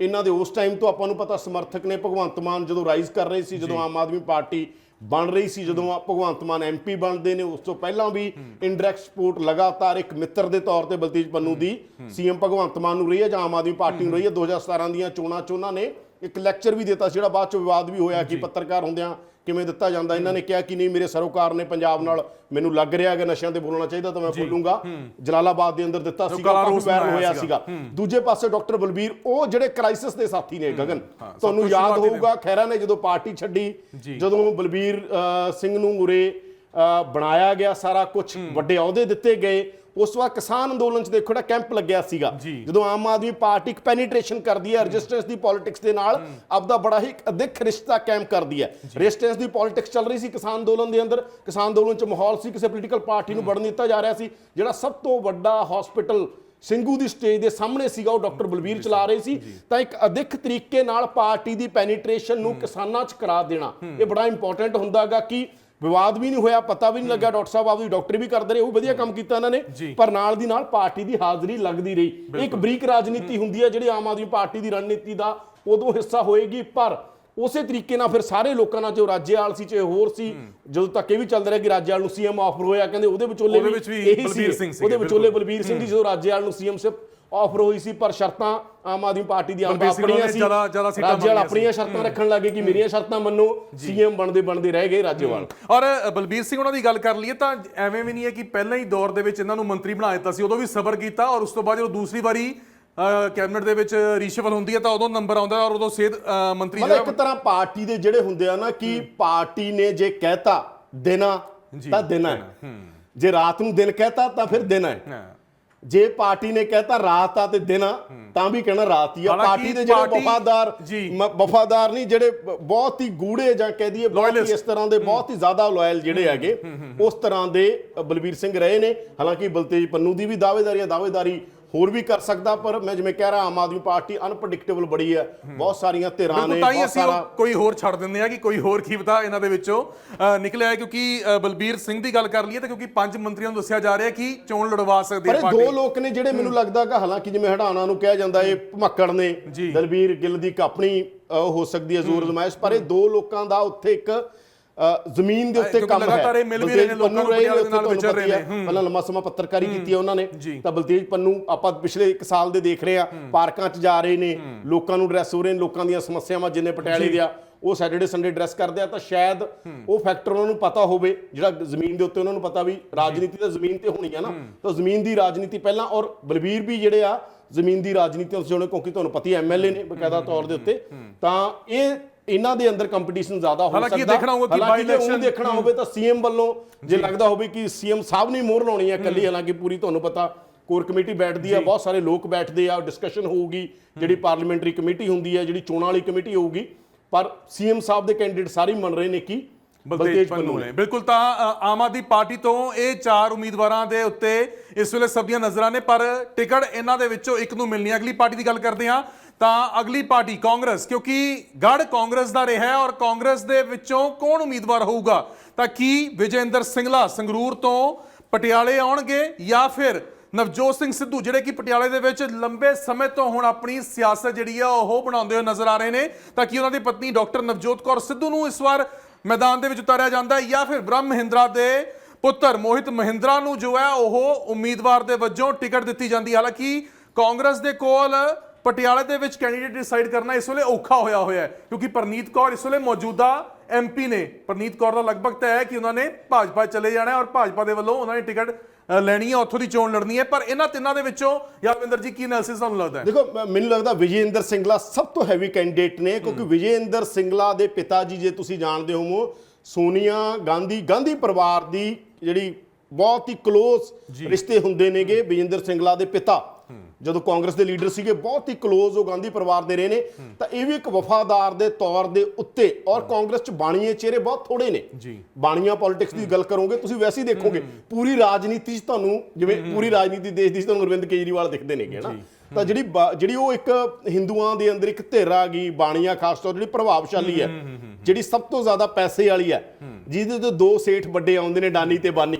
Speaker 1: ਇਹਨਾਂ ਦੇ ਉਸ ਟਾਈਮ ਤੋਂ ਆਪਾਂ ਨੂੰ ਪਤਾ ਸਮਰਥਕ ਨੇ ਭਗਵੰਤ ਮਾਨ ਜਦੋਂ ਰਾਈਜ਼ ਕਰ ਰਹੇ ਸੀ ਜਦੋਂ ਆਮ ਆਦਮੀ ਪਾਰਟੀ ਬਣ ਰਹੀ ਸੀ ਜਦੋਂ ਆ ਭਗਵੰਤ ਮਾਨ ਐਮਪੀ ਬਣਦੇ ਨੇ ਉਸ ਤੋਂ ਪਹਿਲਾਂ ਵੀ ਇਨਡਾਇਰੈਕਟ ਸਪੋਰਟ ਲਗਾਤਾਰ ਇੱਕ ਮਿੱਤਰ ਦੇ ਤੌਰ ਤੇ ਬਲਤੇਜ ਪੰਨੂ ਦੀ ਸੀਐਮ ਭਗਵੰਤ ਮਾਨ ਨੂੰ ਰਹੀ ਹੈ ਜਾਂ ਆਮ ਆਦਮੀ ਪਾਰਟੀ ਨੂੰ ਰਹੀ ਹੈ। 2017 ਦੀਆਂ ਚੋਣਾਂ 'ਚ ਉਹਨਾਂ ਨੇ ਇੱਕ ਲੈਕਚਰ ਵੀ ਦਿੱਤਾ ਸੀ ਜਿਹੜਾ ਬਾਅਦ ਚ ਵਿਵਾਦ ਵੀ ਹੋਇਆ ਕਿ ਪੱਤਰਕਾਰ ਹੁੰਦਿਆਂ ਕਿਵੇਂ ਦਿੱਤਾ ਜਾਂਦਾ? ਇਹਨਾਂ ਨੇ ਕਿਹਾ ਕਿ ਨਹੀਂ ਮੇਰੇ ਸਰੋਕਾਰ ਨੇ ਪੰਜਾਬ ਨਾਲ ਮੈਨੂੰ ਲੱਗ ਰਿਹਾ ਕਿ ਨਸ਼ਿਆਂ ਤੇ ਬੋਲਣਾ ਚਾਹੀਦਾ ਤਾਂ ਮੈਂ ਬੋਲੂੰਗਾ। ਜਲਾਲਾਬਾਦ ਦੇ ਅੰਦਰ ਦਿੱਤਾ ਸੀਗਾ ਕਾਫੀ
Speaker 2: ਬਣਾਇਆ
Speaker 1: ਹੋਇਆ ਸੀਗਾ। ਦੂਜੇ ਪਾਸੇ ਡਾਕਟਰ ਬਲਬੀਰ ਉਹ ਜਿਹੜੇ ਕ੍ਰਾਈਸਿਸ ਦੇ ਸਾਥੀ ਨੇ ਗਗਨ ਤੁਹਾਨੂੰ ਯਾਦ। ਹੋਊਗਾ ਖੈਰਾ ਨੇ ਜਦੋਂ ਪਾਰਟੀ ਛੱਡੀ। ਜਦੋਂ ਬਲਬੀਰ ਸਿੰਘ ਨੂੰ ਉਰੇ ਬਣਾਇਆ ਗਿਆ ਸਾਰਾ ਕੁਝ ਵੱਡੇ ਅਹੁਦੇ ਦਿੱਤੇ ਗਏ। ਉਸ ਬਾਅਦ ਕਿਸਾਨ ਅੰਦੋਲਨ 'ਚ ਦੇਖੋ ਜਿਹੜਾ ਕੈਂਪ ਲੱਗਿਆ ਸੀਗਾ। ਜਦੋਂ ਆਮ ਆਦਮੀ ਪਾਰਟੀ ਇੱਕ ਪੈਨੀਟ੍ਰੇਸ਼ਨ ਕਰਦੀ ਹੈ ਰੈਜ਼ਿਸਟੈਂਸ ਦੀ ਪੋਲਿਟਿਕਸ ਦੇ ਨਾਲ ਆਪਦਾ ਬੜਾ ਹੀ ਇੱਕ ਅਦਿੱਖ ਰਿਸ਼ਤਾ ਕਾਇਮ ਕਰਦੀ ਹੈ। ਰੈਜ਼ਿਸਟੈਂਸ ਦੀ ਪੋਲਿਟਿਕਸ ਚੱਲ ਰਹੀ ਸੀ ਕਿਸਾਨ ਅੰਦੋਲਨ ਦੇ ਅੰਦਰ। ਕਿਸਾਨ ਅੰਦੋਲਨ 'ਚ ਮਾਹੌਲ ਸੀ ਕਿਸੇ ਪੋਲੀਟੀਕਲ ਪਾਰਟੀ ਨੂੰ ਵੜਨ ਦਿੱਤਾ ਜਾ ਰਿਹਾ ਸੀ। ਜਿਹੜਾ ਸਭ ਤੋਂ ਵੱਡਾ ਹਸਪੀਟਲ ਸਿੰਘੂ ਦੀ ਸਟੇਜ ਦੇ ਸਾਹਮਣੇ ਸੀਗਾ ਉਹ ਡਾਕਟਰ ਬਲਬੀਰ ਚਲਾ ਰਹੇ ਸੀ। ਤਾਂ ਇੱਕ ਅਦਿੱਖ ਤਰੀਕੇ ਨਾਲ ਪਾਰਟੀ ਦੀ ਪੈਨੀਟ੍ਰੇਸ਼ਨ ਨੂੰ ਕਿਸਾਨਾਂ 'ਚ ਕਰਾ ਦੇਣਾ। ਇਹ ਬੜਾ ਇੰਪੋਰਟੈਂਟ ਹੁੰਦਾਗਾ ਕਿ ਵਿਵਾਦ ਵੀ ਨਹੀਂ ਹੋਇਆ ਪਤਾ ਵੀ ਨਹੀਂ ਲੱਗਾ ਡਾਕਟਰ ਸਾਹਿਬ ਆਪਦੀ ਡਾਕਟਰੀ ਵੀ ਕਰਦੇ ਰਹੇ ਉਹ ਵਧੀਆ ਕੰਮ ਕੀਤਾ ਇਹਨਾਂ ਨੇ
Speaker 2: ਜੀ।
Speaker 1: ਪਰ ਨਾਲ ਦੀ ਨਾਲ ਪਾਰਟੀ ਦੀ ਹਾਜ਼ਰੀ ਲੱਗਦੀ ਰਹੀ। ਇੱਕ ਬਰੀਕ ਰਾਜਨੀਤੀ ਹੁੰਦੀ ਹੈ ਜਿਹੜੀ ਆਮ ਆਦਮੀ ਪਾਰਟੀ ਦੀ ਰਣਨੀਤੀ ਦਾ ਉਦੋਂ ਹਿੱਸਾ ਹੋਏਗੀ ਪਰ ਉਸੇ ਤਰੀਕੇ ਨਾਲ ਫਿਰ ਸਾਰੇ ਲੋਕਾਂ ਨਾਲ ਜੋ ਰਾਜੇਵਾਲ ਸੀ ਚਾਹੇ ਹੋਰ ਸੀ ਜਦੋਂ ਤੱਕ ਇਹ ਵੀ ਚੱਲਦਾ ਰਿਹਾ ਕਿ ਰਾਜੇਵਾਲ ਨੂੰ ਸੀਐਮ ਆਫਰ ਹੋਇਆ ਕਹਿੰਦੇ ਉਹਦੇ ਵਿਚੋਲੇ
Speaker 2: ਵੀ
Speaker 1: ਇਹੀ
Speaker 2: ਬਲਬੀਰ
Speaker 1: ਸੀ। ਉਹਦੇ ਵਿਚੋਲੇ। ਬਲਬੀਰ ਸਿੰਘ ਦੀ ਜਦੋਂ ਰਾਜੇਵਾਲ ਨੂੰ ਸੀਐਮਸ਼ਿਪ ਆਫਰ ਹੋਈ ਸੀ ਪਰ ਸ਼ਰਤਾਂ ਆਮ ਆਦਮੀ ਪਾਰਟੀ ਦੀਆਂ
Speaker 2: ਬਲਬੀਰ ਸਿੰਘ
Speaker 1: ਆਪਣੀਆਂ ਸੀ। ਰਾਜੇਵਾਲ ਆਪਣੀਆਂ ਸ਼ਰਤਾਂ ਰੱਖਣ ਲੱਗੇ ਕਿ ਮੇਰੀਆਂ ਸ਼ਰਤਾਂ ਮੰਨੋ ਸੀਐਮ ਬਣਦੇ ਬਣਦੇ ਰਹਿ ਗਏ ਰਾਜੇਵਾਲ
Speaker 2: ਔਰ ਬਲਬੀਰ ਸਿੰਘ ਉਹਨਾਂ ਦੀ ਗੱਲ ਕਰ ਲਈਏ ਤਾਂ ਐਵੇਂ ਵੀ ਨਹੀਂ ਹੈ ਕਿ ਪਹਿਲਾਂ ਹੀ ਦੌਰ ਦੇ ਵਿੱਚ ਇਹਨਾਂ ਨੂੰ ਮੰਤਰੀ ਬਣਾ ਦਿੱਤਾ ਸੀ ਉਦੋਂ ਵੀ ਸਬਰ ਕੀਤਾ ਔਰ ਉਸ ਤੋਂ ਬਾਅਦ ਜਦੋਂ ਦੂਸਰੀ ਵਾਰੀ ਕੈਬਨਿਟ ਦੇ ਵਿੱਚ ਰੀਸ਼ਫਲ ਹੁੰਦੀ ਹੈ ਤਾਂ ਉਦੋਂ ਨੰਬਰ ਆਉਂਦਾ ਔਰ ਉਦੋਂ ਸਿਹਤ ਮੰਤਰੀ
Speaker 1: ਮਤਲਬ
Speaker 2: ਜਿਹੜਾ
Speaker 1: ਇੱਕ ਤਰ੍ਹਾਂ ਪਾਰਟੀ ਦੇ ਜਿਹੜੇ ਹੁੰਦੇ ਆ ਨਾ ਕਿ ਪਾਰਟੀ ਨੇ ਜੇ ਕਹਿਤਾ ਦੇਣਾ ਤਾਂ ਦੇਣਾ ਹੈ। ਜੇ ਰਾਤ ਨੂੰ ਦਿਨ ਕਹਤਾ ਤਾਂ ਫਿਰ ਦਿਨ ਹੈ।
Speaker 2: ਹਾਂ।
Speaker 1: ਜੇ ਪਾਰਟੀ ਨੇ ਕਹਿਤਾ ਰਾਤ ਆ ਤੇ ਦਿਨ ਆ ਤਾਂ ਵੀ ਕਹਿਣਾ ਰਾਤ ਹੀ ਆ। ਪਾਰਟੀ ਦੇ ਜਿਹੜੇ ਵਫਾਦਾਰ ਵਫਾਦਾਰ ਨਹੀਂ ਜਿਹੜੇ ਬਹੁਤ ਹੀ ਗੂੜੇ ਜਾਂ ਕਹਿ ਦਈਏ ਬਹੁਤ ਹੀ। ਇਸ ਤਰ੍ਹਾਂ ਦੇ ਬਹੁਤ ਹੀ ਜ਼ਿਆਦਾ ਲਾਇਲ ਜਿਹੜੇ ਹੈਗੇ ਉਸ ਤਰ੍ਹਾਂ ਦੇ ਬਲਬੀਰ ਸਿੰਘ ਰਹੇ ਨੇ। ਹਾਲਾਂਕਿ ਬਲਤੇਜ ਪੰਨੂ ਦੀ ਵੀ ਦਾਅਵੇਦਾਰੀ ਆ ਦਾਅਵੇਦਾਰੀ ਹੋਰ ਵੀ ਕਰ ਸਕਦਾ ਪਰ ਮੈਂ ਜਿਵੇਂ ਕਹਿ ਰਿਹਾ ਆਮ ਆਦਮੀ ਪਾਰਟੀ ਅਨਪ੍ਰੈਡਿਕਟੇਬਲ ਬੜੀ ਹੈ। ਬਹੁਤ ਸਾਰੀਆਂ ਧਿਰਾਂ ਨੇ
Speaker 2: ਤਾਂ ਹੀ
Speaker 1: ਬਹੁਤ
Speaker 2: ਅਸੀਂ
Speaker 1: ਸਾਰਾ
Speaker 2: ਕੋਈ ਹੋਰ ਛੱਡ ਦਿੰਦੇ ਆ ਕਿ ਕੋਈ ਹੋਰ ਕੀ ਪਤਾ ਇਹਨਾਂ ਦੇ ਵਿੱਚੋਂ ਅ, ਨਿਕਲਿਆ ਹੈ ਕਿਉਂਕਿ ਅ, ਬਲਬੀਰ ਸਿੰਘ ਦੀ ਗੱਲ ਕਰ ਲਈਏ ਤਾਂ ਕਿਉਂਕਿ ਪੰਜ ਮੰਤਰੀਆਂ ਨੂੰ ਦੱਸਿਆ ਜਾ ਰਿਹਾ ਕਿ ਚੋਣ ਲੜਵਾ ਸਕਦੀ
Speaker 1: ਪਰ
Speaker 2: ਹੈ
Speaker 1: ਇਹ
Speaker 2: ਪਾਰਟੀ।
Speaker 1: ਦੋ ਲੋਕ ਨੇ ਜਿਹੜੇ ਮੈਨੂੰ ਲੱਗਦਾ ਕਿ ਹਾਲਾਂਕਿ ਜਿਵੇਂ ਹਟਾਣਾ ਨੂੰ ਕਿਹਾ ਜਾਂਦਾ ਇਹ ਭਮੱਕੜ ਨੇ।
Speaker 2: ਜੀ।
Speaker 1: ਦਲਬੀਰ ਗਿੱਲ ਦੀ ਅ, ਹੋ ਸਕਦੀ ਹੈ ਜ਼ੋਰ ਜ਼ਮਾਇਸ਼ ਪਰ ਇਹ ਦੋ ਲੋਕਾਂ ਦਾ ਉੱਥੇ ਇੱਕ ਜ਼ਮੀਨ ਦੇ ਉੱਤੇ ਕੰਮ ਹੈ।
Speaker 2: ਲਗਾਤਾਰ ਇਹ ਮਿਲ ਵੀ ਰਹੇ ਨੇ, ਲੋਕਾਂ ਨੂੰ ਪਟਿਆਲੇ ਦੇ ਨਾਲ ਵਿਚਰ ਰਹੇ
Speaker 1: ਹੀ।
Speaker 2: ਨੇ।
Speaker 1: ਹੈ। ਪਹਿਲਾਂ ਲੰਮਾ ਸਮਾਂ ਪੱਤਰਕਾਰੀ ਕੀਤੀ ਹੈ ਉਹਨਾਂ ਨੇ। ਤਾਂ ਬਲਤੇਜ ਪੰਨੂ ਆਪਾਂ ਪਿਛਲੇ 1 ਸਾਲ ਦੇ ਦੇਖ ਰਹੇ ਆ ਪਾਰਕਾਂ 'ਚ ਜਾ ਰਹੇ ਨੇ ਲੋਕਾਂ ਨੂੰ ਡਰੈਸ ਹੋ ਰਹੇ ਨੇ ਲੋਕਾਂ ਦੀਆਂ ਸਮੱਸਿਆਵਾਂ ਜਿੰਨੇ ਪਟਿਆਲੇ ਦੇ ਆ ਉਹ ਸੈਟਰਡੇ ਸੰਡੇ ਡਰੈਸ ਕਰਦੇ ਆ ਤਾਂ ਸ਼ਾਇਦ ਉਹ ਫੈਕਟਰ ਉਹਨਾਂ ਨੂੰ ਪਤਾ ਹੋਵੇ ਜਿਹੜਾ ਜ਼ਮੀਨ ਦੇ ਉੱਤੇ ਉਹਨਾਂ ਨੂੰ ਪਤਾ ਵੀ ਰਾਜਨੀਤੀ ਤਾਂ ਜ਼ਮੀਨ ਤੇ ਹੋਣੀ ਆ ਨਾ ਤਾਂ ਜ਼ਮੀਨ ਦੀ ਰਾਜਨੀਤੀ ਪਹਿਲਾਂ ਔਰ ਬਲਬੀਰ ਵੀ ਜਿਹੜੇ ਆ ਜ਼ਮੀਨ ਦੀ ਰਾਜਨੀਤੀ ਤੋਂ ਸੁਣੇ ਕਿਉਂਕਿ ਤੁਹਾਨੂੰ ਪਤਾ ਹੀ ਐਮਐਲਏ ਨੇ ਬਕਾਇਦਾ ਤੌਰ ਦੇ ਉੱਤੇ ਤਾਂ ਇਹ ਇਹਨਾਂ ਦੇ ਅੰਦਰ ਕੰਪੀਟੀਸ਼ਨ ਜ਼ਿਆਦਾ ਹੋ ਸਕਦਾ।
Speaker 2: ਹਾਲਾਂਕਿ ਦੇਖਣਾ ਹੋਊਗਾ ਕਿ
Speaker 1: ਉਹ
Speaker 2: by-election-
Speaker 1: ਦੇਖਣਾ ਹੋਵੇ ਤਾਂ ਸੀਐਮ ਵੱਲੋਂ ਜੇ ਲੱਗਦਾ ਹੋਵੇ ਕਿ ਸੀਐਮ ਸਾਹਿਬ ਨੇ ਮੋਹਰ ਲਾਉਣੀ ਹੈ ਇਕੱਲੀ ਹਾਲਾਂਕਿ ਪੂਰੀ ਤੁਹਾਨੂੰ ਪਤਾ ਕੋਰ ਕਮੇਟੀ ਬੈਠਦੀ ਆ ਬਹੁਤ ਸਾਰੇ ਲੋਕ ਬੈਠਦੇ ਆ ਡਿਸਕਸ਼ਨ ਹੋਊਗੀ ਜਿਹੜੀ ਪਾਰਲੀਮੈਂਟਰੀ ਕਮੇਟੀ ਹੁੰਦੀ ਹੈ ਜਿਹੜੀ ਚੋਣਾਂ ਵਾਲੀ ਕਮੇਟੀ ਹੋਊਗੀ ਪਰ ਸੀਐਮ ਸਾਹਿਬ ਦੇ ਕੈਂਡੀਡੇਟ ਸਾਰੇ ਮੰਨ ਰਹੇ ਨੇ ਕਿ
Speaker 2: ਬਲਤੇਜ ਪੰਨੂ ਨੇ। ਬਿਲਕੁਲ ਤਾਂ ਆਮ ਆਦਮੀ ਪਾਰਟੀ ਤੋਂ ਇਹ ਚਾਰ ਉਮੀਦਵਾਰਾਂ ਦੇ ਉੱਤੇ ਇਸ ਵੇਲੇ ਸਭ ਦੀਆਂ ਨਜ਼ਰਾਂ ਨੇ ਪਰ ਟਿਕਟ ਇਹਨਾਂ ਦੇ ਵਿੱਚੋਂ ਇੱਕ ਨੂੰ ਮਿਲਣੀ ਅਗਲੀ ਪਾਰਟੀ ਦੀ ਗੱਲ ਕਰਦੇ ਹਾਂ। ਤਾਂ ਅਗਲੀ ਪਾਰਟੀ ਕਾਂਗਰਸ, ਕਿਉਂਕਿ ਗੜ ਕਾਂਗਰਸ ਦਾ ਰਿਹਾ ਔਰ ਕਾਂਗਰਸ ਦੇ ਵਿੱਚੋਂ ਕੌਣ ਉਮੀਦਵਾਰ ਹੋਊਗਾ? ਤਾਂ ਕੀ ਵਿਜੇਂਦਰ ਸਿੰਗਲਾ ਸੰਗਰੂਰ ਤੋਂ ਪਟਿਆਲੇ ਆਉਣਗੇ ਜਾਂ ਫਿਰ ਨਵਜੋਤ ਸਿੰਘ ਸਿੱਧੂ, ਜਿਹੜੇ ਕਿ ਪਟਿਆਲੇ ਦੇ ਵਿੱਚ ਲੰਬੇ ਸਮੇਂ ਤੋਂ ਹੁਣ ਆਪਣੀ ਸਿਆਸਤ ਜਿਹੜੀ ਆ ਉਹ ਬਣਾਉਂਦੇ ਹੋਏ ਨਜ਼ਰ ਆ ਰਹੇ ਨੇ, ਤਾਂ ਕਿ ਉਹਨਾਂ ਦੀ ਪਤਨੀ ਡਾਕਟਰ ਨਵਜੋਤ ਕੌਰ ਸਿੱਧੂ ਨੂੰ ਇਸ ਵਾਰ ਮੈਦਾਨ ਦੇ ਵਿੱਚ ਉਤਾਰਿਆ ਜਾਂਦਾ ਹੈ ਜਾਂ ਫਿਰ ਬ੍ਰਹਮ ਮਹਿੰਦਰਾ ਦੇ ਪੁੱਤਰ ਮੋਹਿਤ ਮਹਿੰਦਰਾ ਨੂੰ ਜੋ ਹੈ ਉਹ ਉਮੀਦਵਾਰ ਦੇ ਵਜੋਂ ਟਿਕਟ ਦਿੱਤੀ ਜਾਂਦੀ ਹਾਲਾਂਕਿ ਕਾਂਗਰਸ ਦੇ ਕੋਲ ਪਟਿਆਲੇ ਦੇ ਵਿੱਚ ਕੈਂਡੀਡੇਟ ਡਿਸਾਈਡ ਕਰਨਾ ਇਸ ਵੇਲੇ ਔਖਾ ਹੋਇਆ ਹੋਇਆ ਹੈ ਕਿਉਂਕਿ ਪ੍ਰਨੀਤ ਕੌਰ ਇਸ ਵੇਲੇ ਮੌਜੂਦਾ ਐਮਪੀ ਨੇ। ਪ੍ਰਨੀਤ ਕੌਰ ਦਾ ਲਗਭਗ ਤੈਅ ਹੈ ਕਿ ਉਹਨਾਂ ਨੇ ਭਾਜਪਾ ਚਲੇ ਜਾਣਾ ਹੈ ਔਰ ਭਾਜਪਾ ਦੇ ਵੱਲੋਂ ਉਹਨਾਂ ਨੇ ਟਿਕਟ ਲੈਣੀ ਹੈ ਉੱਥੋਂ ਦੀ ਚੋਣ ਲੜਨੀ ਹੈ। ਪਰ ਇਹਨਾਂ ਤਿੰਨਾਂ ਦੇ ਵਿੱਚੋਂ ਯਾਦਵਿੰਦਰ ਜੀ ਕੀ ਐਨਾਲਿਸਿਸ ਤੁਹਾਨੂੰ ਲੱਗਦਾ ਹੈ?
Speaker 1: ਦੇਖੋ ਮੈਨੂੰ ਲੱਗਦਾ ਵਿਜੇਂਦਰ ਸਿੰਗਲਾ ਸਭ ਤੋਂ ਹੈਵੀ ਕੈਂਡੀਡੇਟ ਨੇ ਕਿਉਂਕਿ ਵਿਜੇਂਦਰ ਸਿੰਗਲਾ ਦੇ ਪਿਤਾ ਜੀ ਜੇ ਤੁਸੀਂ ਜਾਣਦੇ ਹੋਵੋ ਸੋਨੀਆ ਗਾਂਧੀ ਗਾਂਧੀ ਪਰਿਵਾਰ ਦੀ ਜਿਹੜੀ ਬਹੁਤ ਹੀ ক্লোਜ਼ ਰਿਸ਼ਤੇ ਹੁੰਦੇ ਨੇਗੇ ਵਿਜੇਂਦਰ ਸਿੰਗਲਾ ਦੇ ਪਿਤਾ। ਜਦੋਂ ਕਾਂਗਰਸ ਦੇ ਲੀਡਰ ਸੀਗੇ ਬਹੁਤ ਹੀ ক্লোਜ਼ ਉਹ ਗਾਂਧੀ ਪਰਿਵਾਰ ਦੇ ਰਹੇ ਨੇ। ਤਾਂ ਇਹ ਵੀ ਇੱਕ ਵਫਾਦਾਰ ਦੇ ਤੌਰ ਦੇ ਉੱਤੇ ਔਰ ਕਾਂਗਰਸ ਚ ਬਾਣੀਏ ਚਿਹਰੇ ਬਹੁਤ ਥੋੜੇ ਨੇ।
Speaker 2: ਜੀ।
Speaker 1: ਬਾਣੀਆਂ ਪੋਲਿਟਿਕਸ ਦੀ ਗੱਲ ਕਰੋਗੇ ਤੁਸੀਂ ਵੈਸੇ ਹੀ ਦੇਖੋਗੇ। ਪੂਰੀ ਰਾਜਨੀਤੀ 'ਚ ਤੁਹਾਨੂੰ ਜਿਵੇਂ ਪੂਰੀ ਰਾਜਨੀਤੀ ਦੇਸ਼ ਦੀ 'ਚ ਤੁਹਾਨੂੰ ਅਰਵਿੰਦ ਕੇਜਰੀਵਾਲ ਦਿਖਦੇ ਨੇਗੇ ਨਾ? ਤਾਂ ਜਿਹੜੀ ਜਿਹੜੀ ਉਹ ਇੱਕ ਹਿੰਦੂਆਂ ਦੇ ਅੰਦਰ ਇੱਕ ਧਿਰ ਆ ਗਈ ਬਾਣੀਆਂ ਖਾਸ ਤੌਰ ਜਿਹੜੀ ਪ੍ਰਭਾਵਸ਼ਾਲੀ ਹੈ ਜਿਹੜੀ ਸਭ ਤੋਂ ਜ਼ਿਆਦਾ ਪੈਸੇ ਵਾਲੀ ਹੈ ਜਿਹਦੇ ਤੋਂ ਦੋ ਸੇਠ ਵੱਡੇ ਆਉਂਦੇ ਨੇ ਡਾਨੀ ਤੇ ਬਾਨੀ।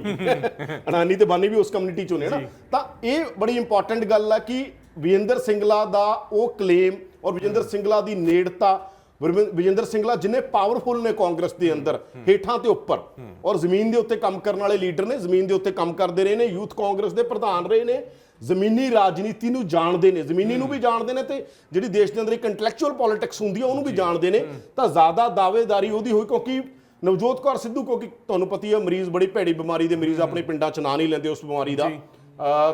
Speaker 1: ਅਡਾਨੀ ਤੇ ਬਾਨੀ ਵੀ ਉਸ ਕਮਿਊਨਿਟੀ ਚੋਂ ਨੇ ਨਾ ਤਾਂ ਇਹ ਬੜੀ ਇੰਪੋਰਟੈਂਟ ਗੱਲ ਆ ਕਿ ਵਿਜੇਂਦਰ ਸਿੰਗਲਾ ਦਾ ਉਹ ਕਲੇਮ ਔਰ ਵਿਜੇਂਦਰ ਸਿੰਗਲਾ ਦੀ ਨੇੜਤਾ ਵਿਜੇਂਦਰ ਸਿੰਗਲਾ ਜਿੰਨੇ ਪਾਵਰਫੁਲ ਨੇ ਕਾਂਗਰਸ ਦੇ ਅੰਦਰ ਹੇਠਾਂ ਤੇ ਉੱਪਰ ਔਰ ਜ਼ਮੀਨ ਦੇ ਉੱਤੇ ਕੰਮ ਕਰਨ ਵਾਲੇ ਲੀਡਰ ਨੇ ਜ਼ਮੀਨ ਦੇ ਉੱਤੇ ਕੰਮ ਕਰਦੇ ਰਹੇ ਨੇ ਯੂਥ ਕਾਂਗਰਸ ਦੇ ਪ੍ਰਧਾਨ ਰਹੇ ਨੇ ਜ਼ਮੀਨੀ ਰਾਜਨੀਤੀ ਨੂੰ ਜਾਣਦੇ ਨੇ ਜ਼ਮੀਨੀ ਨੂੰ ਵੀ ਜਾਣਦੇ ਨੇ ਤੇ ਜਿਹੜੀ ਦੇਸ਼ ਦੇ ਅੰਦਰ ਇੱਕ ਇੰਟੈਲੈਕਚੁਅਲ ਪੋਲਿਟਿਕਸ ਹੁੰਦੀ ਹੈ ਉਹਨੂੰ ਵੀ ਜਾਣਦੇ ਨੇ। ਤਾਂ ਜ਼ਿਆਦਾ ਦਾਅਵੇਦਾਰੀ ਉਹਦੀ ਹੋਈ ਕਿਉਂਕਿ ਨਵਜੋਤ ਕੌਰ ਸਿੱਧੂ ਕਿਉਂਕਿ ਤੁਹਾਨੂੰ ਪਤਾ ਹੀ ਮਰੀਜ਼ ਬੜੀ ਭੈੜੀ ਬਿਮਾਰੀ ਦੇ ਮਰੀਜ਼ ਆਪਣੇ ਪਿੰਡਾਂ 'ਚ ਨਾਂ ਨਹੀਂ ਲੈਂਦੇ ਉਸ ਬਿਮਾਰੀ ਦਾ।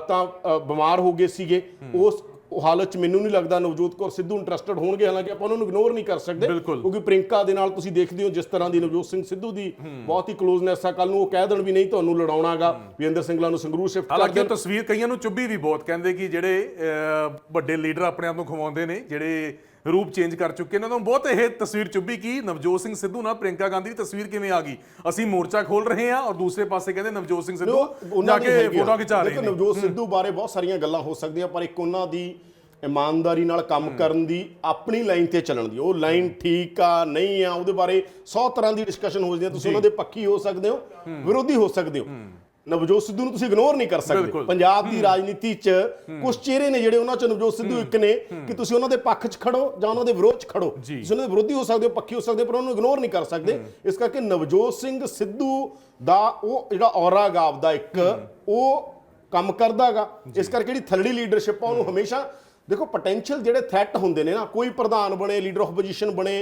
Speaker 1: ਤਾਂ ਬਿਮਾਰ ਹੋ ਗਏ ਸੀਗੇ। ਉਸ ਉਹ ਹਾਲਤ 'ਚ ਮੈਨੂੰ ਨਹੀਂ ਲੱਗਦਾ ਨਵਜੋਤ ਕੌਰ ਸਿੱਧੂ ਇੰਟਰਸਟਡ ਹੋਣਗੇ ਹਾਲਾਂਕਿ ਆਪਾਂ ਉਹਨਾਂ ਨੂੰ ਇਗਨੋਰ ਨਹੀਂ ਕਰ ਸਕਦੇ। ਕਿਉਂਕਿ ਪ੍ਰਿੰਕਾ ਦੇ ਨਾਲ ਤੁਸੀਂ ਦੇਖਦੇ ਹੋ ਜਿਸ ਤਰ੍ਹਾਂ ਦੀ ਨਵਜੋਤ ਸਿੰਘ ਸਿੱਧੂ ਦੀ ਬਹੁਤ ਹੀ ਕਲੋਜ਼ਨੈਸ ਆ ਕੱਲ ਨੂੰ ਉਹ ਕਹਿ ਦੇਣ ਵੀ ਨਹੀਂ ਤੁਹਾਨੂੰ ਲੜਾਉਣਾਗਾ ਵਿਜੇਂਦਰ ਸਿੰਗਲਾ ਨੂੰ ਸੰਗਰੂਰ ਸ਼ਿਫਟ ਕਰ ਦੇਣ
Speaker 2: ਤਸਵੀਰ ਕਈਆਂ ਨੂੰ ਚੁੱਭੀ ਵੀ ਬਹੁਤ ਕਹਿੰਦੇ ਕਿ ਜਿਹੜੇ ਵੱਡੇ ਲੀਡਰ ਆਪਣੇ ਆਪ ਨੂੰ ਖਵਾਉਂਦੇ ਨੇ ਜਿਹੜੇ ਰੂਪ ਚੇਂਜ ਕਰ ਚੁੱਕੇ ਨੇ। ਉਹਨਾਂ ਨੂੰ ਬਹੁਤ ਇਹ ਤਸਵੀਰ ਚੁੱਭੀ ਕਿ ਨਵਜੋਤ ਸਿੰਘ ਸਿੱਧੂ ਨਾਲ ਪ੍ਰਿੰਕਾ ਗਾਂਧੀ ਦੀ ਤਸਵੀਰ ਕਿਵੇਂ ਆ ਗਈ? ਅਸੀਂ ਮੋਰਚਾ ਖੋਲ ਰਹੇ ਹਾਂ ਔਰ ਦੂਸਰੇ ਪਾਸੇ ਕਹਿੰਦੇ ਨਵਜੋਤ ਸਿੰਘ ਸਿੱਧੂ ਜਾ ਕੇ। ਫੋਟੋ ਖਿਚਾ ਰਹੇ ਨੇ।
Speaker 1: ਨਵਜੋਤ ਸਿੱਧੂ ਬਾਰੇ ਬਹੁਤ ਸਾਰੀਆਂ ਗੱਲਾਂ ਹੋ ਸਕਦੀਆਂ ਪਰ ਇੱਕ ਉਹਨਾਂ ਦੀ ਇਮਾਨਦਾਰੀ ਨਾਲ ਕੰਮ ਕਰਨ ਦੀ ਆਪਣੀ ਲਾਈਨ ਤੇ ਚੱਲਣ ਦੀ। ਉਹ ਲਾਈਨ ਠੀਕ ਆ ਨਹੀਂ ਆ ਉਹਦੇ ਬਾਰੇ 100 ਤਰ੍ਹਾਂ ਦੀ ਡਿਸਕਸ਼ਨ ਹੋ ਜਾਂਦੀ ਹੈ ਤੁਸੀਂ ਉਹਨਾਂ ਦੇ ਪੱਖੀ ਹੋ ਸਕਦੇ ਹੋ ਵਿਰੋਧੀ ਹੋ ਸਕਦੇ ਹੋ। ਨਵਜੋਤ ਸਿੱਧੂ ਨੂੰ ਤੁਸੀਂ ਇਗਨੋਰ ਨਹੀਂ ਕਰ ਸਕਦੇ। ਪੰਜਾਬ ਦੀ ਰਾਜਨੀਤੀ 'ਚ ਕੁਝ ਚਿਹਰੇ ਨੇ ਜਿਹੜੇ ਉਹਨਾਂ 'ਚ ਨਵਜੋਤ ਸਿੱਧੂ ਇੱਕ ਨੇ ਕਿ ਤੁਸੀਂ ਉਹਨਾਂ ਦੇ ਪੱਖ 'ਚ ਖੜੋ ਜਾਂ ਉਹਨਾਂ ਦੇ ਵਿਰੋਧ 'ਚ ਖੜੋ। ਤੁਸੀਂ ਉਹਨਾਂ ਦੇ ਵਿਰੋਧੀ ਹੋ ਸਕਦੇ ਹੋ ਪੱਖੀ ਹੋ ਸਕਦੇ ਪਰ ਉਹਨੂੰ ਇਗਨੋਰ ਨਹੀਂ ਕਰ ਸਕਦੇ। ਇਸ ਕਰਕੇ ਨਵਜੋਤ ਸਿੰਘ ਸਿੱਧੂ ਦਾ ਉਹ ਜਿਹੜਾ ਔਰਾ ਗਾਵ ਦਾ ਇੱਕ ਉਹ ਕੰਮ ਕਰਦਾਗਾ ਇਸ ਕਰਕੇ ਜਿਹੜੀ ਥਰਡੀ ਲੀਡਰਸ਼ਿਪ ਆ ਉਹਨੂੰ ਹਮੇਸ਼ਾ ਦੇਖੋ ਪੋਟੈਂਸ਼ੀਅਲ ਜਿਹੜੇ ਥ੍ਰੈਟ ਹੁੰਦੇ ਨੇ ਨਾ ਕੋਈ ਪ੍ਰਧਾਨ ਬਣੇ ਲੀਡਰ ਆਫ ਪੋਜੀਸ਼ਨ ਬਣੇ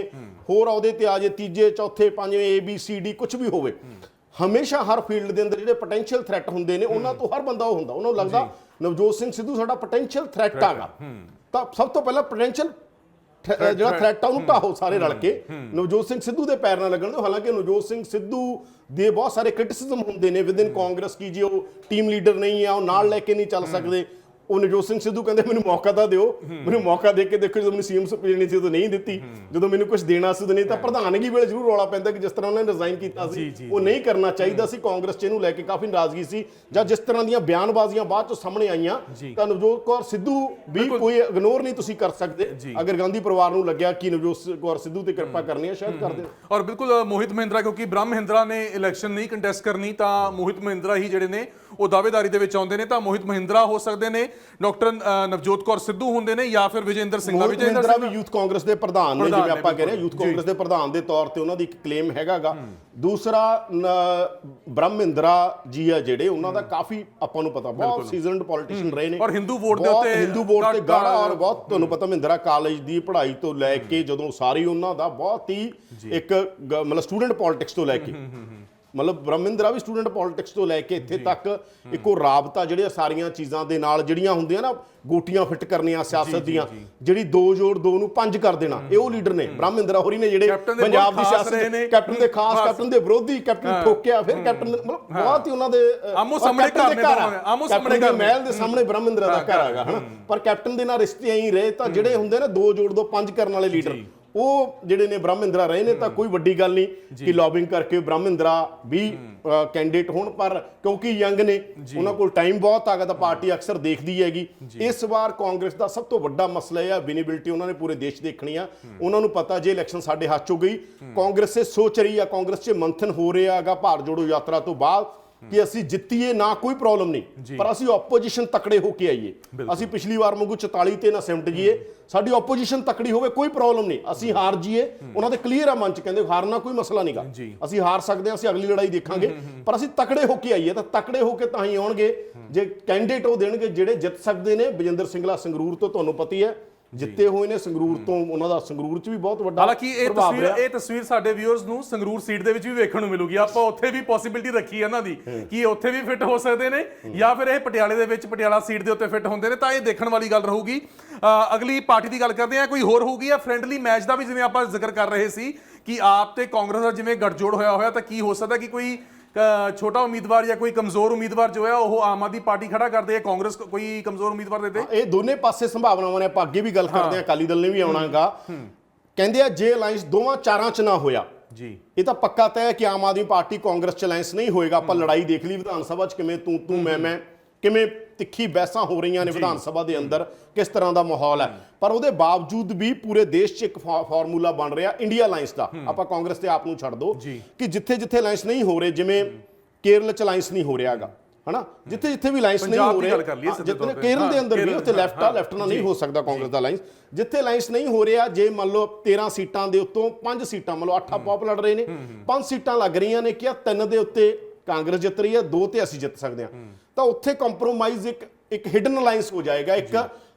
Speaker 1: ਹੋਰ ਅਹੁਦੇ ਤੇ ਆ ਜੇ ਤੀਜੇ ਚੌਥੇ ਪੰਜਵੇਂ ਏ ਬੀ ਸੀ ਡੀ ਕੁਝ ਵੀ ਹੋਵੇ। ਹਮੇਸ਼ਾ ਹਰ ਫੀਲਡ ਦੇ ਅੰਦਰ ਜਿਹੜੇ ਪੋਟੈਂਸ਼ੀਅਲ ਥ੍ਰੈਟ ਹੁੰਦੇ ਨੇ ਉਹਨਾਂ ਤੋਂ ਹਰ ਬੰਦਾ ਉਹ ਹੁੰਦਾ। ਉਹਨਾਂ ਨੂੰ ਲੱਗਦਾ ਨਵਜੋਤ ਸਿੰਘ ਸਿੱਧੂ ਸਾਡਾ ਪੋਟੈਂਸ਼ੀਅਲ ਥ੍ਰੈਟ ਆਗਾ। ਤਾਂ ਸਭ ਤੋਂ ਪਹਿਲਾਂ ਪੋਟੈਂਸ਼ੀਅਲ ਜਿਹੜਾ ਥ੍ਰੈਟ ਆ ਉਹਨੂੰ ਢਾਹੋ ਸਾਰੇ ਰਲ ਕੇ। ਨਵਜੋਤ ਸਿੰਘ ਸਿੱਧੂ ਦੇ ਪੈਰ ਨਾਲ ਲੱਗਣ ਦਿਓ। ਹਾਲਾਂਕਿ ਨਵਜੋਤ ਸਿੰਘ ਸਿੱਧੂ ਦੇ ਬਹੁਤ ਸਾਰੇ ਕ੍ਰਿਟਿਸਿਜ਼ਮ ਹੁੰਦੇ ਨੇ। ਵਿਦਿਨ ਕਾਂਗਰਸ ਕੀ ਜੀ ਉਹ ਟੀਮ ਲੀਡਰ ਨਹੀਂ ਆ ਉਹ ਨਾਲ ਲੈ ਕੇ ਨਹੀਂ ਚੱਲ ਸਕਦੇ। ਉਹ ਨਵਜੋਤ ਸਿੰਘ ਸਿੱਧੂ ਕਹਿੰਦੇ ਮੈਨੂੰ ਮੌਕਾ ਤਾਂ ਦਿਓ। ਮੈਨੂੰ ਮੌਕਾ ਦੇ ਕੇ ਦੇਖੋ ਜਦੋਂ ਮੈਨੂੰ ਸੀਐਮ ਸੁਪਰੀਮ ਸੀ ਉਦੋਂ ਨਹੀਂ ਦਿੱਤੀ। ਜਦੋਂ ਮੈਨੂੰ ਕੁਝ ਦੇਣਾ ਸੀ ਉਦੋਂ ਨਹੀਂ। ਤਾਂ ਪ੍ਰਧਾਨਗੀ ਵੇਲੇ ਜ਼ਰੂਰ ਰੌਲਾ ਪੈਂਦਾ ਕਿ ਜਿਸ ਤਰ੍ਹਾਂ ਉਹਨਾਂ ਨੇ ਰਿਜ਼ਾਈਨ ਕੀਤਾ ਸੀ ਉਹ ਨਹੀਂ ਕਰਨਾ ਚਾਹੀਦਾ ਸੀ। ਕਾਂਗਰਸ ਚ ਇਹਨੂੰ ਲੈ ਕੇ ਕਾਫੀ ਨਾਰਾਜ਼ਗੀ ਸੀ। ਜਾਂ ਜਿਸ ਤਰ੍ਹਾਂ ਦੀਆਂ ਬਿਆਨਬਾਜ਼ੀਆਂ ਬਾਅਦ ਚ ਸਾਹਮਣੇ ਆਈਆਂ। ਤਾਂ ਨਵਜੋਤ ਕੌਰ ਸਿੱਧੂ ਵੀ ਕੋਈ ਇਗਨੋਰ ਨਹੀਂ ਤੁਸੀਂ ਕਰ ਸਕਦੇ। ਅਗਰ ਗਾਂਧੀ ਪਰਿਵਾਰ ਨੂੰ ਲੱਗਿਆ ਕਿ ਨਵਜੋਤ ਕੌਰ ਸਿੱਧੂ ਤੇ ਕਿਰਪਾ ਕਰਨੀ ਹੈ ਸ਼ਾਇਦ ਕਰ ਦੇਣ।
Speaker 2: ਔਰ ਬਿਲਕੁਲ ਮੋਹਿਤ ਮਹਿੰਦਰਾ ਕਿਉਂਕਿ ਬ੍ਰਹਮ ਮਹਿੰਦਰਾ ਨੇ ਇਲੈਕਸ਼ਨ ਨਹੀਂ ਕੰਟੈਸਟ ਕਰਨੀ ਤਾਂ ਮੋਹਿਤ ਮਹਿੰਦਰਾ ਹੀ ਜਿਹੜੇ ਨੇ ਉਹ ਦਾਅਵੇਦਾਰੀ ਦੇ ਵਿੱਚ ਆਉਂਦੇ ਨੇ। ਤਾਂ ਮੋਹਿਤ ਮਹਿੰਦਰਾ ਹੋ ਸਕਦੇ ਨੇ। ਡਾਕਟਰ ਨਵਜੋਤ ਕੌਰ ਸਿੱਧੂ ਹੁੰਦੇ ਨੇ ਜਾਂ ਫਿਰ ਵਿਜੇਂਦਰ ਸਿੰਘ
Speaker 1: ਮੋਹਿਤ
Speaker 2: ਵਿਜੇਂਦਰ ਸਿੰਘ
Speaker 1: ਵੀ ਯੂਥ ਕਾਂਗਰਸ ਦੇ ਪ੍ਰਧਾਨ ਨੇ ਜਿਵੇਂ ਆਪਾਂ ਕਹਿ ਰਹੇ ਹਾਂ
Speaker 2: ਬਿਲਕੁਲ।
Speaker 1: ਯੂਥ ਕਾਂਗਰਸ ਦੇ ਪ੍ਰਧਾਨ ਦੇ ਤੌਰ ਤੇ ਉਹਨਾਂ ਦੀ ਇੱਕ ਕਲੇਮ ਹੈਗਾਗਾ। ਦੂਸਰਾ ਨ- ਬ੍ਰਹਮ ਮਹਿੰਦਰਾ ਜੀ ਆ ਜਿਹੜੇ ਉਹਨਾਂ ਦਾ ਕਾਫੀ ਆਪਾਂ ਨੂੰ ਪਤਾ ਬਹੁਤ ਸੀਜ਼ਨਡ ਪੋਲੀਟੀਸ਼ੀਅਨ ਰਹੇ ਨੇ।
Speaker 2: ਔਰ ਹਿੰਦੂ ਵੋਟ ਦੇ ਉੱਤੇ
Speaker 1: ਹਿੰਦੂ ਵੋਟ ਤੇ ਗਾੜਾ ਔਰ ਬਹੁਤ ਤੁਹਾਨੂੰ ਪਤਾ ਮਹਿੰਦਰਾ ਕਾਲਜ ਦੀ ਪੜ੍ਹਾਈ ਤੋਂ ਲੈ ਕੇ ਜਦੋਂ ਸਾਰੀ ਉਹਨਾਂ ਦਾ ਬਹੁਤ ਹੀ ਇੱਕ ਮਤਲਬ ਸਟੂਡੈਂਟ ਪੋਲਿਟਿਕਸ ਤੋਂ ਲੈ ਕੇ। ਮਤਲਬ ਬ੍ਰਹਮਿੰਦਰਾ ਵੀ ਸਟੂਡੈਂਟ ਪੋਲਿਟਿਕਸ ਤੋਂ ਲੈ ਕੇ ਇੱਥੇ ਤੱਕ ਇੱਕੋ ਰਾਬਤਾ ਜਿਹੜੀਆਂ ਸਾਰੀਆਂ ਚੀਜ਼ਾਂ ਦੇ ਨਾਲ ਜਿਹੜੀਆਂ ਹੁੰਦੀਆਂ ਨਾ ਗੋਟੀਆਂ ਫਿੱਟ ਕਰਨੀਆਂ ਸਿਆਸਤ ਦੀਆਂ ਜਿਹੜੀ 2 ਜੋੜ 2 ਨੂੰ 5 ਕਰ ਦੇਣਾ ਇਹ ਉਹ ਲੀਡਰ ਨੇ ਬ੍ਰਹਮਿੰਦਰਾ ਹੋਰੀ ਨੇ ਜਿਹੜੇ ਪੰਜਾਬ ਦੀ ਸਿਆਸਤ। ਕੈਪਟਨ ਦੇ ਖਾਸ। ਕੈਪਟਨ ਦੇ ਵਿਰੋਧੀ ਕੈਪਟਨ ਠੋਕਿਆ ਫਿਰ ਕੈਪਟਨ ਮਤਲਬ ਬਹੁਤ ਹੀ ਉਹਨਾਂ ਦੇ
Speaker 2: ਆਮੋ ਸਾਹਮਣੇ ਘਰ ਨੇ ਆਮੋ ਸਾਹਮਣੇ ਘਰ।
Speaker 1: ਮਹਿਲ ਦੇ ਸਾਹਮਣੇ ਬ੍ਰਹਮਿੰਦਰਾ ਦਾ ਘਰ ਹੈਗਾ ਹਨਾ? ਪਰ ਕੈਪਟਨ ਦੇ ਨਾਲ ਰਿਸ਼ਤੇ ਐਂ ਹੀ ਰਹੇ ਤਾਂ ਜਿਹੜੇ ਹੁੰਦੇ ਨੇ 2 ਜੋੜ 2 5 ਕਰਨ ਵਾਲੇ ਲੀਡਰ। ਉਹ ਜਿਹੜੇ ਨੇ ਬ੍ਰਹਮਿੰਦਰਾ ਰਹੇ ਨੇ ਤਾਂ ਕੋਈ ਵੱਡੀ ਗੱਲ ਨਹੀਂ ਕਿ ਲੌਬਿੰਗ ਕਰਕੇ ਬ੍ਰਹਮਿੰਦਰਾ ਵੀ ਕੈਂਡੀਡੇਟ ਹੋਣ ਪਰ ਕਿਉਂਕਿ ਯੰਗ ਨੇ ਉਹਨਾਂ ਕੋਲ ਟਾਈਮ ਬਹੁਤ ਆਗਾ ਤਾਂ ਪਾਰਟੀ ਅਕਸਰ ਦੇਖਦੀ ਹੈਗੀ। ਇਸ ਵਾਰ ਕਾਂਗਰਸ ਦਾ ਸਭ ਤੋਂ ਵੱਡਾ ਮਸਲਾ ਇਹ ਆ ਵਿਨੇਬਿਲਟੀ ਉਹਨਾਂ ਨੇ ਪੂਰੇ ਦੇਸ਼ ਦੇਖਣੀ ਆ। ਉਹਨਾਂ ਨੂੰ ਪਤਾ ਜੇ ਇਲੈਕਸ਼ਨ ਸਾਡੇ ਹੱਥ ਚੋਂ ਗਈ ਕਾਂਗਰਸ ਇਹ ਸੋਚ ਰਹੀ ਆ ਕਾਂਗਰਸ 'ਚ ਮੰਥਨ ਹੋ ਰਿਹਾ ਹੈਗਾ ਭਾਰਤ ਜੋੜੋ ਯਾਤਰਾ ਤੋਂ ਬਾਅਦ। ਕਿ ਅਸੀਂ ਜਿੱਤੀਏ ਨਾ ਕੋਈ ਪ੍ਰੋਬਲਮ ਨਹੀਂ। ਪਰ ਅਸੀਂ ਆਪੋਜੀਸ਼ਨ ਤਕੜੇ ਹੋ ਕੇ ਆਈਏ। ਅਸੀਂ ਪਿਛਲੀ ਵਾਰ ਵਾਂਗੂ 44 ਤੇ ਨਾ ਸਿਮਟ ਜੀਏ ਸਾਡੀ ਆਪੋਜੀਸ਼ਨ ਤਕੜੀ ਹੋਵੇ ਕੋਈ ਪ੍ਰੋਬਲਮ ਨਹੀਂ। ਅਸੀਂ ਹਾਰ ਜੀਏ ਉਹਨਾਂ ਦੇ ਕਲੀਅਰ ਆ ਮਨ ਚ ਕਹਿੰਦੇ ਹਾਰਨਾ ਕੋਈ ਮਸਲਾ ਨਹੀਂਗਾ। ਅਸੀਂ ਹਾਰ ਸਕਦੇ ਹਾਂ ਅਸੀਂ ਅਗਲੀ ਲੜਾਈ ਦੇਖਾਂਗੇ। ਪਰ ਅਸੀਂ ਤਕੜੇ ਹੋ ਕੇ ਆਈਏ ਤਾਂ ਤਕੜੇ ਹੋ ਕੇ ਤਾਂ ਹੀ ਆਉਣਗੇ। ਜੇ ਕੈਂਡੀਡੇਟ ਉਹ ਦੇਣਗੇ ਜਿਹੜੇ ਜਿੱਤ ਸਕਦੇ ਨੇ। ਬਜਿੰਦਰ ਸਿੰਘਲਾ ਸੰਗਰੂਰ ਤੋਂ ਤੁਹਾਨੂੰ ਪਤੀ ਹੈ। ਜਿੱਤੇ ਹੋਏ ਨੇ ਸੰਗਰੂਰ ਤੋਂ ਉਹਨਾਂ ਦਾ ਸੰਗਰੂਰ ਚ ਵੀ ਬਹੁਤ ਵੱਡਾ
Speaker 2: ਹਾਲਾਂਕਿ ਇਹ
Speaker 1: ਪ੍ਰਭਾਵ
Speaker 2: ਤਸਵੀਰ
Speaker 1: ਰਿਹਾ।
Speaker 2: ਇਹ ਤਸਵੀਰ ਸਾਡੇ ਵਿਊਅਰਸ ਨੂੰ ਸੰਗਰੂਰ ਸੀਟ ਦੇ ਵਿੱਚ ਵੀ ਵੇਖਣ ਨੂੰ ਮਿਲੂਗੀ। ਆਪਾਂ ਉੱਥੇ ਵੀ ਪੋਸਿਬਿਲਿਟੀ ਰੱਖੀ ਹੈ ਇਹਨਾਂ ਦੀ ਕਿ ਇਹ ਉੱਥੇ ਵੀ ਫਿੱਟ ਹੋ ਸਕਦੇ ਨੇ ਜਾਂ ਫਿਰ ਇਹ ਪਟਿਆਲੇ ਦੇ ਵਿੱਚ ਪਟਿਆਲਾ ਸੀਟ ਦੇ ਉੱਤੇ ਫਿੱਟ ਹੁੰਦੇ ਨੇ ਤਾਂ ਇਹ ਦੇਖਣ ਵਾਲੀ ਗੱਲ ਰਹੂਗੀ। ਅ, ਅਗਲੀ ਪਾਰਟੀ ਦੀ ਗੱਲ ਕਰਦੇ ਹਾਂ ਕੋਈ ਹੋਰ ਹੋਊਗੀ ਜਾਂ ਫ੍ਰੈਂਡਲੀ ਮੈਚ ਦਾ ਵੀ ਜਿਵੇਂ ਆਪਾਂ ਜ਼ਿਕਰ ਕਰ ਰਹੇ ਸੀ ਕਿ ਆਪ ਤੇ ਕਾਂਗਰਸ ਦਾ ਜਿਵੇਂ ਗੱਠਜੋੜ ਹੋਇਆ ਹੋਇਆ ਤਾਂ ਕੀ ਹੋ ਸਕਦਾ ਕਿ ਕੋਈ ਛੋਟਾ ਉਮੀਦਵਾਰ ਜਾਂ ਕੋਈ ਕਮਜ਼ੋਰ ਉਮੀਦਵਾਰ ਜੋ ਹੈ ਉਹ ਆਮ ਆਦਮੀ ਪਾਰਟੀ ਖੜਾ ਕਰਦੇ ਹੈ ਕਾਂਗਰਸ ਕੋਈ ਕਮਜ਼ੋਰ ਉਮੀਦਵਾਰ ਦੇ ਦੇ।
Speaker 1: ਇਹ ਦੋਨੇ ਪਾਸੇ ਸੰਭਾਵਨਾਵਾਂ ਨੇ ਆਪਾਂ ਅੱਗੇ ਵੀ ਗੱਲ ਕਰਦੇ ਹਾਂ ਅਕਾਲੀ ਦਲ ਨੇ ਵੀ ਆਉਣਾਗਾ। ਕਹਿੰਦੇ ਆ ਜੇ ਅਲਾਈਅੰਸ ਦੋਵਾਂ ਚਾਰਾਂ ਚ ਨਾ ਹੋਇਆ
Speaker 2: ਜੀ।
Speaker 1: ਇਹ ਤਾਂ ਪੱਕਾ ਤੈਅ ਹੈ ਕਿ ਆਮ ਆਦਮੀ ਪਾਰਟੀ ਕਾਂਗਰਸ ਚ ਅਲਾਈਅੰਸ ਨਹੀਂ ਹੋਏਗਾ। ਆਪਾਂ ਲੜਾਈ ਦੇਖ ਲਈ ਵਿਧਾਨ ਸਭਾ ਚ ਕਿਵੇਂ ਤੂੰ ਤੂੰ ਮੈਂ ਮੈਂ ਕਿਵੇਂ ਤਿੱਖੀ ਬਹਿਸਾਂ ਹੋ ਰਹੀਆਂ ਨੇ ਵਿਧਾਨ ਸਭਾ ਦੇ ਅੰਦਰ ਕਿਸ ਤਰ੍ਹਾਂ ਦਾ ਮਾਹੌਲ ਹੈ। ਪਰ ਉਹਦੇ ਬਾਵਜੂਦ ਵੀ ਪੂਰੇ ਦੇਸ਼ 'ਚ ਇੱਕ ਫਾਰਮੂਲਾ ਬਣ ਰਿਹਾ ਇੰਡੀਆ ਅਲਾਈਅੰਸ ਦਾ। ਆਪਾਂ ਕਾਂਗਰਸ ਤੇ ਆਪ ਨੂੰ ਛੱਡ ਦੋ। ਕਿ ਜਿੱਥੇ ਜਿੱਥੇ ਅਲਾਈਅੰਸ ਨਹੀਂ ਹੋ ਰਹੇ ਜਿਵੇਂ ਕੇਰਲ ਚ ਅਲਾਈਅੰਸ ਨਹੀਂ ਹੋ ਰਿਹਾਗਾ ਹਨਾ? ਜਿੱਥੇ ਜਿੱਥੇ ਵੀ ਅਲਾਈਅੰਸ ਨਹੀਂ ਹੋ ਰਹੇ ਜਿੱਥੇ। ਕੇਰਲ ਦੇ ਅੰਦਰ ਵੀ ਉੱਥੇ ਲੈਫਟ ਆ ਲੈਫਟ ਨਾਲ ਨਹੀਂ। ਹੋ ਸਕਦਾ ਕਾਂਗਰਸ ਦਾ ਅਲਾਈਅੰਸ ਜਿੱਥੇ ਅਲਾਈਅੰਸ ਨਹੀਂ ਹੋ ਰਿਹਾ ਜੇ ਮੰਨ ਲਓ 13 ਸੀਟਾਂ ਦੇ ਉੱਤੋਂ 5 ਸੀਟਾਂ ਮੰਨ ਲਓ 8 ਆਪਾਂ ਆਪ ਲੜ ਰਹੇ ਨੇ 5 ਸੀਟਾਂ ਲੱਗ ਰਹੀਆਂ ਨੇ ਕਿ ਤਿੰਨ ਦੇ ਉੱਤੇ ਕਾਂਗਰਸ ਜਿੱਤ ਰਹੀ ਹੈ ਦੋ ਤੇ ਅਸੀਂ ਜਿੱਤ ਸਕਦੇ ਹਾਂ। ਤਾਂ ਉੱਥੇ ਕੰਪਰੋਮਾਈਜ਼ ਇੱਕ ਇੱਕ ਹਿਡਨ ਅਲਾਈਅੰਸ ਹੋ ਜਾਏਗਾ। ਇੱਕ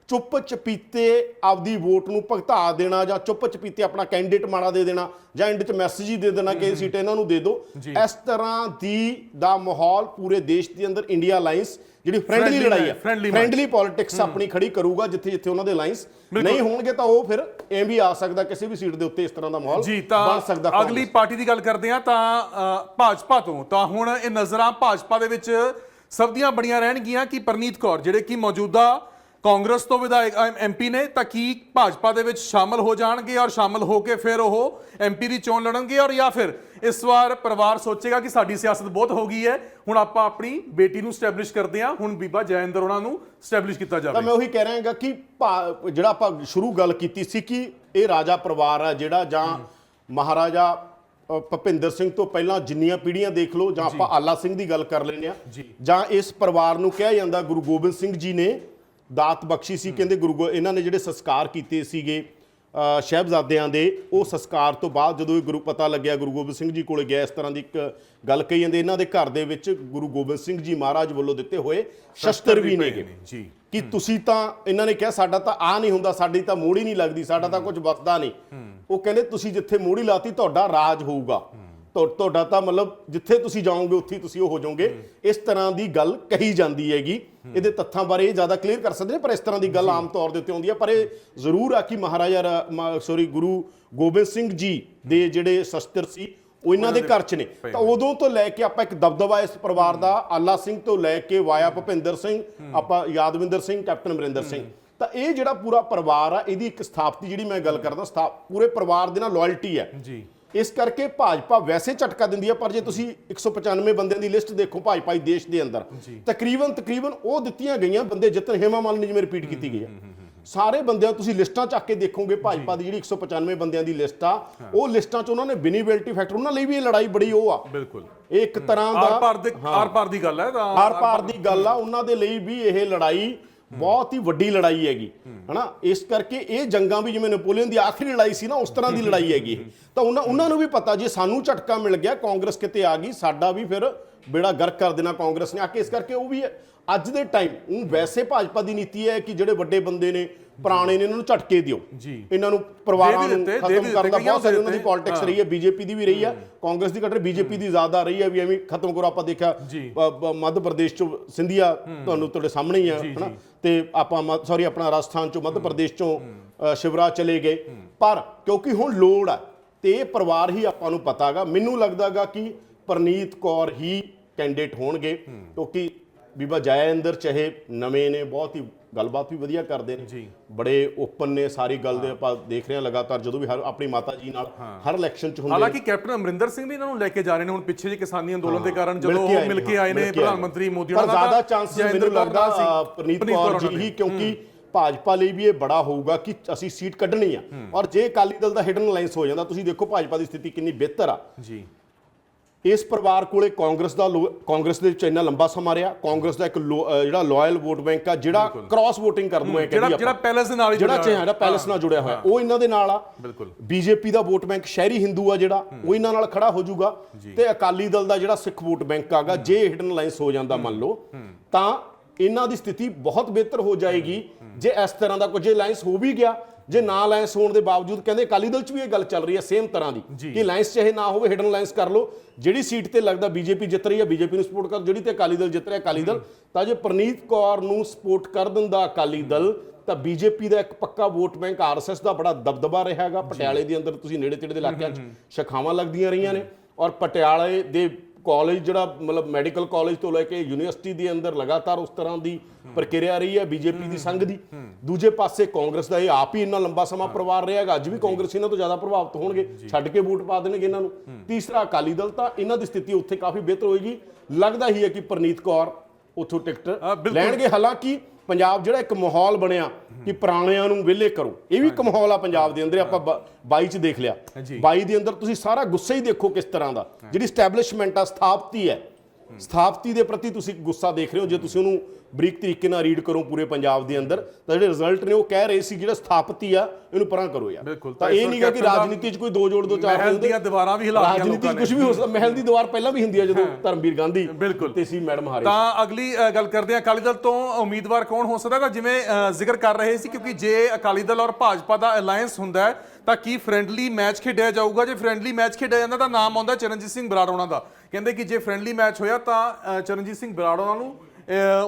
Speaker 1: ਚੁੱਪ ਚਪੀਤੇ ਆਪਦੀ ਵੋਟ ਨੂੰ ਭਗਤਾ ਦੇਣਾ ਜਾਂ ਚੁੱਪ ਚਪੀਤੇ ਆਪਣਾ ਕੈਂਡੀਡੇਟ ਮਾੜਾ ਦੇ ਦੇਣਾ ਜਾਂ ਐਂਡ 'ਚ ਮੈਸੇਜ ਹੀ ਦੇ ਦੇਣਾ ਕਿ ਇਹ ਸੀਟ ਇਹਨਾਂ ਨੂੰ ਦੇ ਦਿਓ। ਇਸ ਤਰ੍ਹਾਂ ਦੀ ਦਾ ਮਾਹੌਲ ਪੂਰੇ ਦੇਸ਼ ਦੇ ਅੰਦਰ ਇੰਡੀਆ ਅਲਾਈਅੰਸ ਜਿਹੜੀ ਫ੍ਰੈਂਡਲੀ ਲੜਾਈ
Speaker 2: ਹੈ,
Speaker 1: ਫ੍ਰੈਂਡਲੀ ਪੋਲਿਟਿਕਸ ਆਪਣੀ ਖੜੀ ਕਰੂਗਾ ਜਿੱਥੇ ਜਿੱਥੇ ਉਹਨਾਂ ਦੇ ਅਲਾਈਅੰਸ ਨਹੀਂ ਹੋਣਗੇ ਤਾਂ ਉਹ ਫਿਰ ਐਂ ਵੀ ਆ ਸਕਦਾ ਕਿਸੇ ਵੀ ਸੀਟ ਦੇ ਉੱਤੇ ਇਸ ਤਰ੍ਹਾਂ ਦਾ ਮਾਹੌਲ ਬਣ ਸਕਦਾ
Speaker 2: ਅਗਲੀ। ਪਾਰਟੀ ਦੀ ਗੱਲ ਕਰਦੇ ਹਾਂ ਤਾਂ ਭਾਜਪਾ ਤੋਂ। ਤਾਂ ਹੁਣ ਇਹ ਨਜ਼ਰਾਂ ਭਾਜਪਾ ਦੇ ਵਿੱਚ ਸਭ ਦੀਆਂ ਬੜੀਆਂ ਰਹਿਣਗੀਆਂ ਕਿ ਪਰਨੀਤ ਕੌਰ ਜਿਹੜੇ ਕਿ ਮੌਜੂਦਾ ਕਾਂਗਰਸ ਤੋਂ ਵਿਧਾਇਕ ਐਮਪੀ ਨੇ ਤਾਂ ਕੀ ਭਾਜਪਾ ਦੇ ਵਿੱਚ ਸ਼ਾਮਲ ਹੋ ਜਾਣਗੇ ਔਰ ਸ਼ਾਮਲ ਹੋ ਕੇ ਫਿਰ ਉਹ ਐਮਪੀ ਦੀ ਚੋਣ ਲੜਨਗੇ ਔਰ ਜਾਂ ਫਿਰ ਇਸ ਵਾਰ ਪਰਿਵਾਰ ਸੋਚੇਗਾ ਕਿ ਸਾਡੀ ਸਿਆਸਤ ਬਹੁਤ ਹੋ ਗਈ ਹੈ ਹੁਣ ਆਪਾਂ ਆਪਣੀ ਬੇਟੀ ਨੂੰ ਸਟੈਬਲਿਸ਼ ਕਰਦੇ ਹਾਂ ਹੁਣ ਬੀਬਾ ਜੈਇੰਦਰ ਉਹਨਾਂ ਨੂੰ ਸਟੈਬਲਿਸ਼ ਕੀਤਾ
Speaker 1: ਤਾਂ
Speaker 2: ਜਾਵੇ
Speaker 1: ਮੈਂ ਉਹੀ ਕਹਿ ਰਿਹਾਗਾ ਕਿ ਜਿਹੜਾ ਆਪਾਂ ਸ਼ੁਰੂ ਗੱਲ ਕੀਤੀ ਸੀ ਕਿ ਇਹ ਰਾਜਾ ਪਰਿਵਾਰ ਆ ਜਿਹੜਾ ਜਾਂ ਮਹਾਰਾਜਾ ਭੁਪਿੰਦਰ ਸਿੰਘ ਤੋਂ ਪਹਿਲਾਂ ਜਿੰਨੀਆਂ ਪੀੜ੍ਹੀਆਂ ਦੇਖ ਲਓ ਜਾਂ ਆਪਾਂ ਆਲਾ ਸਿੰਘ ਦੀ ਗੱਲ ਕਰ ਲੈਂਦੇ ਆ।
Speaker 2: ਜਾਂ
Speaker 1: ਇਸ ਪਰਿਵਾਰ ਨੂੰ ਕਿਹਾ ਜਾਂਦਾ ਗੁਰੂ ਗੋਬਿੰਦ ਸਿੰਘ ਜੀ ਨੇ ਦਾਤ ਬਖਸ਼ੀ ਸੀ ਕਹਿੰਦੇ ਗੁਰੂ ਇਹਨਾਂ ਨੇ ਜਿਹੜੇ ਸੰਸਕਾਰ ਕੀਤੇ ਸੀਗੇ ਸਾਹਿਬਜ਼ਾਦਿਆਂ ਦੇ ਉਹ ਸੰਸਕਾਰ ਤੋਂ ਬਾਅਦ ਜਦੋਂ ਇਹ ਗੁਰੂ ਪਤਾ ਲੱਗਿਆ ਗੁਰੂ ਗੋਬਿੰਦ ਸਿੰਘ ਜੀ ਕੋਲੇ ਗਿਆ ਇਸ ਤਰ੍ਹਾਂ ਦੀ ਇੱਕ ਗੱਲ ਕਹੀ ਜਾਂਦੇ ਇਹਨਾਂ ਦੇ ਘਰ ਦੇ ਵਿੱਚ ਗੁਰੂ ਗੋਬਿੰਦ ਸਿੰਘ ਜੀ ਮਹਾਰਾਜ ਵੱਲੋਂ ਦਿੱਤੇ ਹੋਏ ਸ਼ਸਤਰ ਵੀ ਨੇਗੇ।
Speaker 2: ਜੀ।
Speaker 1: ਕਿ ਤੁਸੀਂ ਤਾਂ ਇਹਨਾਂ ਨੇ ਕਿਹਾ ਸਾਡਾ ਤਾਂ ਆ ਨਹੀਂ ਹੁੰਦਾ ਸਾਡੀ ਤਾਂ ਮੋੜੀ ਨਹੀਂ ਲੱਗਦੀ ਸਾਡਾ ਤਾਂ ਕੁਝ ਬਸਦਾ ਨਹੀਂ। ਉਹ ਕਹਿੰਦੇ ਤੁਸੀਂ ਜਿੱਥੇ ਮੋੜੀ ਲਾਤੀ ਤੁਹਾਡਾ ਰਾਜ ਹੋਊਗਾ। ਤੁਹਾਡਾ ਤਾਂ ਮਤਲਬ ਜਿੱਥੇ ਤੁਸੀਂ ਜਾਓਗੇ ਉੱਥੇ ਤੁਸੀਂ ਉਹ ਹੋ ਜਾਓਗੇ। ਇਸ ਤਰ੍ਹਾਂ ਦੀ ਗੱਲ ਕਹੀ ਜਾਂਦੀ ਹੈਗੀ। ਇਹਦੇ ਤੱਥਾਂ ਬਾਰੇ ਇਹ ਜ਼ਿਆਦਾ ਕਲੀਅਰ ਕਰ ਸਕਦੇ ਨੇ ਪਰ ਇਸ ਤਰ੍ਹਾਂ ਦੀ ਗੱਲ ਆਮ ਤੌਰ ਦੇ ਉੱਤੇ ਆਉਂਦੀ ਹੈ। ਪਰ ਇਹ ਜ਼ਰੂਰ ਆ ਕਿ ਮਹਾਰਾਜਾ ਸੌਰੀ ਗੁਰੂ ਗੋਬਿੰਦ ਸਿੰਘ ਜੀ ਦੇ ਜਿਹੜੇ ਸ਼ਸਤਰ ਸੀ ਉਹ ਇਹਨਾਂ ਦੇ ਘਰ 'ਚ ਨੇ। ਤਾਂ ਉਦੋਂ ਤੋਂ ਲੈ ਕੇ ਆਪਾਂ ਇੱਕ ਦਬਦਬਾ ਇਸ ਪਰਿਵਾਰ ਦਾ ਆਲਾ ਸਿੰਘ ਤੋਂ ਲੈ ਕੇ ਵਾਇਆ ਭੁਪਿੰਦਰ ਸਿੰਘ ਆਪਾਂ ਯਾਦਵਿੰਦਰ ਸਿੰਘ ਕੈਪਟਨ ਅਮਰਿੰਦਰ ਸਿੰਘ। ਤਾਂ ਇਹ ਜਿਹੜਾ ਪੂਰਾ ਪਰਿਵਾਰ ਆ ਇਹਦੀ ਇੱਕ ਸਥਾਪਤੀ ਜਿਹੜੀ ਮੈਂ ਗੱਲ ਕਰਦਾ ਪੂਰੇ ਪਰਿਵਾਰ ਦੇ ਨਾਲ ਲਾਇਲਟੀ ਹੈ।
Speaker 2: ਜੀ।
Speaker 1: ਇਸ ਕਰਕੇ ਭਾਜਪਾ ਵੈਸੇ ਝਟਕਾ ਦਿੰਦੀ ਹੈ ਪਰ ਜੇ ਤੁਸੀਂ 195 ਬੰਦਿਆਂ ਦੀ ਲਿਸਟ ਦੇਖੋ ਭਾਜਪਾ ਦੀ ਦੇਸ਼ ਦੇ ਅੰਦਰ ਤਕਰੀਬਨ ਤਕਰੀਬਨ ਉਹ ਦਿੱਤੀਆਂ ਗਈਆਂ ਬੰਦੇ ਜਿੱਤਨ ਹੇਮਾ ਮਾਲਿਨੀ ਜਿਵੇਂ ਰਿਪੀਟ ਕੀਤੀ ਗਈ ਹੈ ਸਾਰੇ ਬੰਦਿਆਂ ਤੁਸੀਂ ਲਿਸਟਾਂ ਚੱਕ ਕੇ ਦੇਖੋਗੇ ਭਾਜਪਾ ਦੀ ਜਿਹੜੀ 195 ਬੰਦਿਆਂ ਦੀ ਲਿਸਟ ਆ ਉਹ ਲਿਸਟਾਂ 'ਚ ਉਹਨਾਂ ਨੇ ਵਿਨੀਬਿਲਟੀ ਫੈਕਟਰ ਉਹਨਾਂ ਲਈ ਵੀ ਇਹ ਲੜਾਈ ਬੜੀ ਉਹ ਆ।
Speaker 2: ਬਿਲਕੁਲ।
Speaker 1: ਇਹ ਇੱਕ ਤਰ੍ਹਾਂ
Speaker 2: ਆਰ
Speaker 1: ਦਾ
Speaker 2: ਪਾਰ ਦੇ ਆਰ ਪਾਰ ਦੀ ਗੱਲ ਹੈ
Speaker 1: ਆਰ ਪਾਰ ਦੀ ਗੱਲ ਆ ਉਹਨਾਂ ਦੇ ਲਈ ਵੀ ਇਹ ਲੜਾਈ ਬਹੁਤ ਹੀ ਵੱਡੀ ਲੜਾਈ ਹੈਗੀ, ਹਨਾ? ਇਸ ਕਰਕੇ ਇਹ ਜੰਗਾਂ ਵੀ ਜਿਵੇਂ ਨਪੋਲੀਅਨ ਦੀ ਆਖਰੀ ਲੜਾਈ ਸੀ ਨਾ, ਉਸ ਤਰ੍ਹਾਂ ਦੀ ਲੜਾਈ ਹੈਗੀ। ਇਹ। ਤਾਂ ਉਹਨਾਂ ਉਹਨਾਂ ਨੂੰ ਵੀ ਪਤਾ, ਜੇ ਸਾਨੂੰ ਝਟਕਾ ਮਿਲ ਗਿਆ, ਕਾਂਗਰਸ ਕਿਤੇ ਆ ਗਈ, ਸਾਡਾ ਵੀ ਫਿਰ ਬੇੜਾ ਗਰਕ ਕਰ ਦੇਣਾ ਕਾਂਗਰਸ ਨੇ। ਆ ਕੇ ਇਸ ਕਰਕੇ ਉਹ ਵੀ ਅੱਜ ਦੇ ਟਾਈਮ ਉਹ ਵੈਸੇ ਭਾਜਪਾ ਦੀ ਨੀਤੀ ਹੈ ਕਿ ਜਿਹੜੇ ਵੱਡੇ ਬੰਦੇ ਨੇ ਪੁਰਾਣੇ ਨੇ ਇਹਨਾਂ ਨੂੰ ਝਟਕੇ ਦਿਓ।
Speaker 2: ਜੀ।
Speaker 1: ਇਹਨਾਂ ਨੂੰ ਪਰਿਵਾਰਾਂ ਨੂੰ ਖਤਮ ਕਰਨ ਦਾ ਬਹੁਤ ਸਾਰੀ ਉਹਨਾਂ ਦੀ। ਪੋਲਿਟਿਕਸ ਰਹੀ ਹੈ ਬੀਜੇਪੀ ਦੀ ਵੀ ਰਹੀ ਹੈ ਕਾਂਗਰਸ ਦੀ ਘੱਟ ਬੀਜੇਪੀ ਦੀ ਜ਼ਿਆਦਾ ਰਹੀ ਹੈ ਵੀ ਐਵੇਂ ਖਤਮ ਕਰੋ ਆਪਾਂ ਦੇਖਿਆ ਮੱਧ ਪ੍ਰਦੇਸ਼ ਚੋਂ ਸਿੰਧੀਆ ਤੁਹਾਨੂੰ ਤੁਹਾਡੇ ਸਾਹਮਣੇ ਹੀ ਆ ਹਨਾ? ਤੇ ਆਪਾਂ ਸੌਰੀ ਆਪਣਾ ਰਾਜਸਥਾਨ ਚੋਂ ਮੱਧ ਪ੍ਰਦੇਸ਼ ਚੋਂ ਸ਼ਿਵਰਾਜ ਚਲੇ ਗਏ। ਪਰ ਕਿਉਂਕਿ ਹੁਣ ਲੋੜ ਆ ਤੇ ਇਹ ਪਰਿਵਾਰ ਹੀ ਆਪਾਂ ਨੂੰ ਪਤਾਗਾ ਮੈਨੂੰ ਲੱਗਦਾਗਾ ਕਿ ਪ੍ਰਨੀਤ ਕੌਰ ਹੀ ਕੈਂਡੀਡੇਟ ਹੋਣਗੇ। ਕਿਉਂਕਿ ਬੀਬਾ ਜੈ ਅੰਦਰ ਚਾਹੇ ਨਵੇਂ ਨੇ ਬਹੁਤ ਹੀ ਗੱਲਬਾਤ ਵੀ ਵਧੀਆ ਕਰਦੇ ਨੇ।
Speaker 2: ਜੀ।
Speaker 1: ਬੜੇ ਓਪਨ ਨੇ ਸਾਰੀ ਗੱਲ ਦੇ ਆਪਾਂ ਦੇਖ ਰਹੇ ਹਾਂ ਲਗਾਤਾਰ ਜਦੋਂ ਵੀ ਹਰ ਆਪਣੀ ਮਾਤਾ ਜੀ ਨਾਲ ਹਰ ਇਲੈਕਸ਼ਨ ਚ ਹੁੰਦੇ
Speaker 2: ਹਾਲਾਂਕਿ ਕੈਪਟਨ ਅਮਰਿੰਦਰ ਸਿੰਘ ਵੀ ਇਹਨਾਂ ਨੂੰ ਲੈ ਕੇ ਜਾ ਰਹੇ ਨੇ ਹੁਣ ਪਿੱਛੇ ਜੇ ਕਿਸਾਨੀ ਅੰਦੋਲਨ ਦੇ ਕਾਰਨ ਜਦੋਂ ਉਹ ਮਿਲ ਕੇ ਆਏ ਨੇ ਪ੍ਰਧਾਨ ਮੰਤਰੀ ਮੋਦੀ
Speaker 1: ਪਰ
Speaker 2: ਹੋਣਾ ਦਾ
Speaker 1: ਜ਼ਿਆਦਾ
Speaker 2: ਜੈਇੰਦਰ
Speaker 1: ਮੈਨੂੰ ਲੱਗਦਾ
Speaker 2: ਨਾਲ
Speaker 1: ਪ੍ਰਨੀਤ ਕੌਰ ਜੀ। ਹੀ ਕਿਉਂਕਿ ਭਾਜਪਾ ਲਈ ਵੀ ਇਹ ਬੜਾ ਹੋਊਗਾ ਕਿ ਅਸੀਂ ਸੀਟ ਕੱਢਣੀ ਆ। ਔਰ ਜੇ ਅਕਾਲੀ ਦਲ ਦਾ ਹਿਡਨ ਅਲਾਈਅੰਸ ਹੋ ਜਾਂਦਾ ਤੁਸੀਂ ਦੇਖੋ ਭਾਜਪਾ ਦੀ ਸਥਿਤੀ ਕਿੰਨੀ ਬਿਹਤਰ ਆ।
Speaker 2: ਜੀ।
Speaker 1: ਇਸ ਪਰਿਵਾਰ ਕੋਲੇ ਕਾਂਗਰਸ ਦਾ ਕਾਂਗਰਸ ਦੇ ਵਿੱਚ ਇੰਨਾ ਲੰਬਾ ਸਮਾਂ ਰਿਹਾ ਕਾਂਗਰਸ ਦਾ ਇੱਕ ਜਿਹੜਾ ਲਾਇਲ ਵੋਟ ਬੈਂਕ ਆ ਜਿਹੜਾ ਕ੍ਰਾਸ ਵੋਟਿੰਗ ਕਰ ਦੂੰਗਾ
Speaker 2: ਜਿਹੜਾ ਜਿਹੜਾ ਪੈਲੇਸ ਦੇ ਨਾਲ
Speaker 1: ਜਿਹੜਾ ਚਿਹਰਾ ਪੈਲਸ ਨਾਲ ਜੁੜਿਆ ਹੋਇਆ। ਉਹ ਇਹਨਾਂ ਦੇ ਨਾਲ ਆ।
Speaker 2: ਬਿਲਕੁਲ।
Speaker 1: ਬੀਜੇਪੀ ਦਾ ਵੋਟ ਬੈਂਕ ਸ਼ਹਿਰੀ ਹਿੰਦੂ ਆ ਜਿਹੜਾ ਉਹ ਇਹਨਾਂ ਨਾਲ ਖੜਾ ਹੋ ਜਾਊਗਾ ਤੇ ਅਕਾਲੀ ਦਲ ਦਾ ਜਿਹੜਾ ਸਿੱਖ ਵੋਟ ਬੈਂਕ ਆਗਾ ਜੇ ਹਿਡਨ ਅਲਾਈਅੰਸ ਹੋ ਜਾਂਦਾ ਮੰਨ ਲਓ ਤਾਂ ਇਹਨਾਂ ਦੀ ਸਥਿਤੀ ਬਹੁਤ ਬਿਹਤਰ ਹੋ ਜਾਏਗੀ। ਜੇ ਇਸ ਤਰ੍ਹਾਂ ਦਾ ਕੁਝ ਅਲਾਈਅੰਸ ਹੋ ਵੀ ਗਿਆ ਜੇ ਨਾ ਅਲਾਈਅੰਸ ਹੋਣ ਦੇ ਬਾਵਜੂਦ ਕਹਿੰਦੇ ਅਕਾਲੀ ਦਲ 'ਚ ਵੀ ਇਹ ਗੱਲ ਚੱਲ ਰਹੀ ਹੈ ਸੇਮ ਤਰ੍ਹਾਂ ਦੀ ਕਿ ਅਲਾਈਅੰਸ ਚਾਹੇ ਨਾ ਹੋਵੇ ਹਿਡਨ ਅਲਾਈਅੰਸ ਕਰ ਲਓ। ਜਿਹੜੀ ਸੀਟ ਤੇ ਲੱਗਦਾ ਬੀਜੇਪੀ ਜਿੱਤ ਰਹੀ ਹੈ ਬੀਜੇਪੀ ਨੂੰ ਸਪੋਰਟ ਕਰ ਜਿਹੜੀ ਤੇ ਅਕਾਲੀ ਦਲ ਜਿੱਤ ਰਿਹਾ ਅਕਾਲੀ ਦਲ। ਤਾਂ ਜੇ ਪ੍ਰਨੀਤ ਕੌਰ ਨੂੰ ਸਪੋਰਟ ਕਰ ਦਿੰਦਾ ਅਕਾਲੀ ਦਲ ਤਾਂ ਬੀਜੇਪੀ ਦਾ ਇੱਕ ਪੱਕਾ ਵੋਟ ਬੈਂਕ ਆਰਐਸਐਸ ਦਾ ਬੜਾ ਦਬਦਬਾ ਰਿਹਾ ਹੈਗਾ। ਪਟਿਆਲੇ ਦੇ ਅੰਦਰ ਤੁਸੀਂ ਨੇੜੇ ਤੇੜੇ ਦੇ ਇਲਾਕਿਆਂ 'ਚ ਸ਼ਾਖਾਵਾਂ ਲੱਗਦੀਆਂ ਰਹੀਆਂ ਨੇ। ਔਰ ਪਟਿਆਲੇ ਦੇ ਕਾਲਜ ਜਿਹੜਾ ਮਤਲਬ ਮੈਡੀਕਲ ਕਾਲਜ ਤੋਂ ਲੈ ਕੇ ਯੂਨੀਵਰਸਿਟੀ ਦੇ ਅੰਦਰ ਲਗਾਤਾਰ ਉਸ ਤਰ੍ਹਾਂ ਦੀ ਪ੍ਰਕਿਰਿਆ ਰਹੀ ਹੈ ਬੀਜੇਪੀ ਦੀ ਸੰਘ ਦੀ। ਦੂਜੇ ਪਾਸੇ ਕਾਂਗਰਸ ਦਾ ਇਹ ਆਪ ਹੀ ਇੰਨਾ ਲੰਬਾ ਸਮਾਂ ਪਰਿਵਾਰ ਰਿਹਾਗਾ ਅੱਜ ਵੀ ਕਾਂਗਰਸ ਇਹਨਾਂ ਤੋਂ ਜ਼ਿਆਦਾ ਪ੍ਰਭਾਵਿਤ ਹੋਣਗੇ ਛੱਡ ਕੇ ਵੋਟ ਪਾ ਦੇਣਗੇ ਇਹਨਾਂ ਨੂੰ। ਤੀਸਰਾ ਅਕਾਲੀ ਦਲ ਤਾਂ ਇਹਨਾਂ ਦੀ ਸਥਿਤੀ ਉੱਥੇ ਕਾਫੀ ਬਿਹਤਰ ਹੋਏਗੀ। ਲੱਗਦਾ ਹੀ ਹੈ ਕਿ ਪ੍ਰਨੀਤ ਕੌਰ ਉੱਥੋਂ ਟਿਕਟ। ਲੈਣਗੇ। ਹਾਲਾਂਕਿ ਪੰਜਾਬ ਜਿਹੜਾ ਇੱਕ ਮਾਹੌਲ ਬਣਿਆ ਕਿ ਪੁਰਾਣਿਆਂ ਨੂੰ ਵਿਹਲੇ ਕਰੋ। ਇਹ ਵੀ ਇੱਕ ਮਾਹੌਲ ਆ ਪੰਜਾਬ ਦੇ ਅੰਦਰ ਆਪਾਂ ਬ- 22 ਚ ਦੇਖ ਲਿਆ। 22 ਦੇ ਅੰਦਰ ਤੁਸੀਂ ਸਾਰਾ ਗੁੱਸਾ ਹੀ ਦੇਖੋ ਕਿਸ ਤਰ੍ਹਾਂ ਦਾ। ਜਿਹੜੀ ਸਟੈਬਲਿਸ਼ਮੈਂਟ ਆ ਸਥਾਪਤੀ ਹੈ। ਸਥਾਪਤੀ ਦੇ ਪ੍ਰਤੀ ਤੁਸੀਂ ਗੁੱਸਾ ਦੇਖ ਰਹੇ ਹੋ ਜੇ ਤੁਸੀਂ ਉਹਨੂੰ ਬਰੀਕ ਤਰੀਕੇ ਨਾਲ ਰੀਡ ਕਰੋ ਪੂਰੇ ਪੰਜਾਬ ਦੇ ਅੰਦਰ ਤਾਂ ਜਿਹੜੇ ਰਿਜ਼ਲਟ ਨੇ ਉਹ ਕਹਿ ਰਹੇ ਸੀ ਜਿਹੜਾ ਸਥਾਪਤੀ ਆ ਇਹਨੂੰ ਪਰਾਂ ਕਰੋ ਯਾਰ। ਤਾਂ ਇਹ ਨਹੀਂਗਾ ਕਿ ਰਾਜਨੀਤੀ 'ਚ ਕੋਈ ਦੋ ਜੋੜ ਦੋ ਚਾਰ
Speaker 2: ਮਹਿਲ। ਦੀਆਂ ਦੀਵਾਰਾਂ ਵੀ ਹਿਲਾ ਦਿੱਤੀਆਂ
Speaker 1: ਰਾਜਨੀਤੀ। ਕੁਝ ਵੀ ਹੋ ਸਕਦਾ ਮਹਿਲ ਦੀ ਦੀਵਾਰ ਪਹਿਲਾਂ ਵੀ ਹੁੰਦੀ ਆ ਜਦੋਂ ਧਰਮਵੀਰ ਗਾਂਧੀ। ਤੇ ਸੀ ਮੈਡਮ ਹਾਰੇ
Speaker 2: ਤਾਂ ਅਗਲੀ ਗੱਲ ਕਰਦੇ ਹਾਂ ਅਕਾਲੀ ਦਲ ਤੋਂ ਉਮੀਦਵਾਰ ਕੌਣ ਹੋ ਸਕਦਾ ਤਾਂ ਜਿਵੇਂ ਜ਼ਿਕਰ ਕਰ ਰਹੇ ਸੀ ਕਿਉਂਕਿ ਜੇ ਅਕਾਲੀ ਦਲ ਔਰ ਭਾਜਪਾ ਦਾ ਅਲਾਈਅੰਸ ਹੁੰਦਾ ਹੈ ਤਾਂ ਕੀ ਫ੍ਰੈਂਡਲੀ ਮੈਚ ਖੇਡਿਆ ਜਾਊਗਾ ਜੇ ਫ੍ਰੈਂਡਲੀ ਮੈਚ ਖੇਡਿਆ ਜਾਂਦਾ ਤਾਂ ਨਾਮ ਆਉਂਦਾ ਚਰਨਜੀਤ ਸਿੰਘ ਬਰਾੜ ਉਹਨਾਂ ਦਾ ਕਹਿੰਦੇ ਕਿ ਜੇ ਫ੍ਰੈਂਡਲੀ ਮੈਚ ਹੋਇਆ ਤਾਂ ਚਰਨਜੀਤ ਸਿੰਘ ਬਰਾੜ ਉਹਨਾਂ ਨੂੰ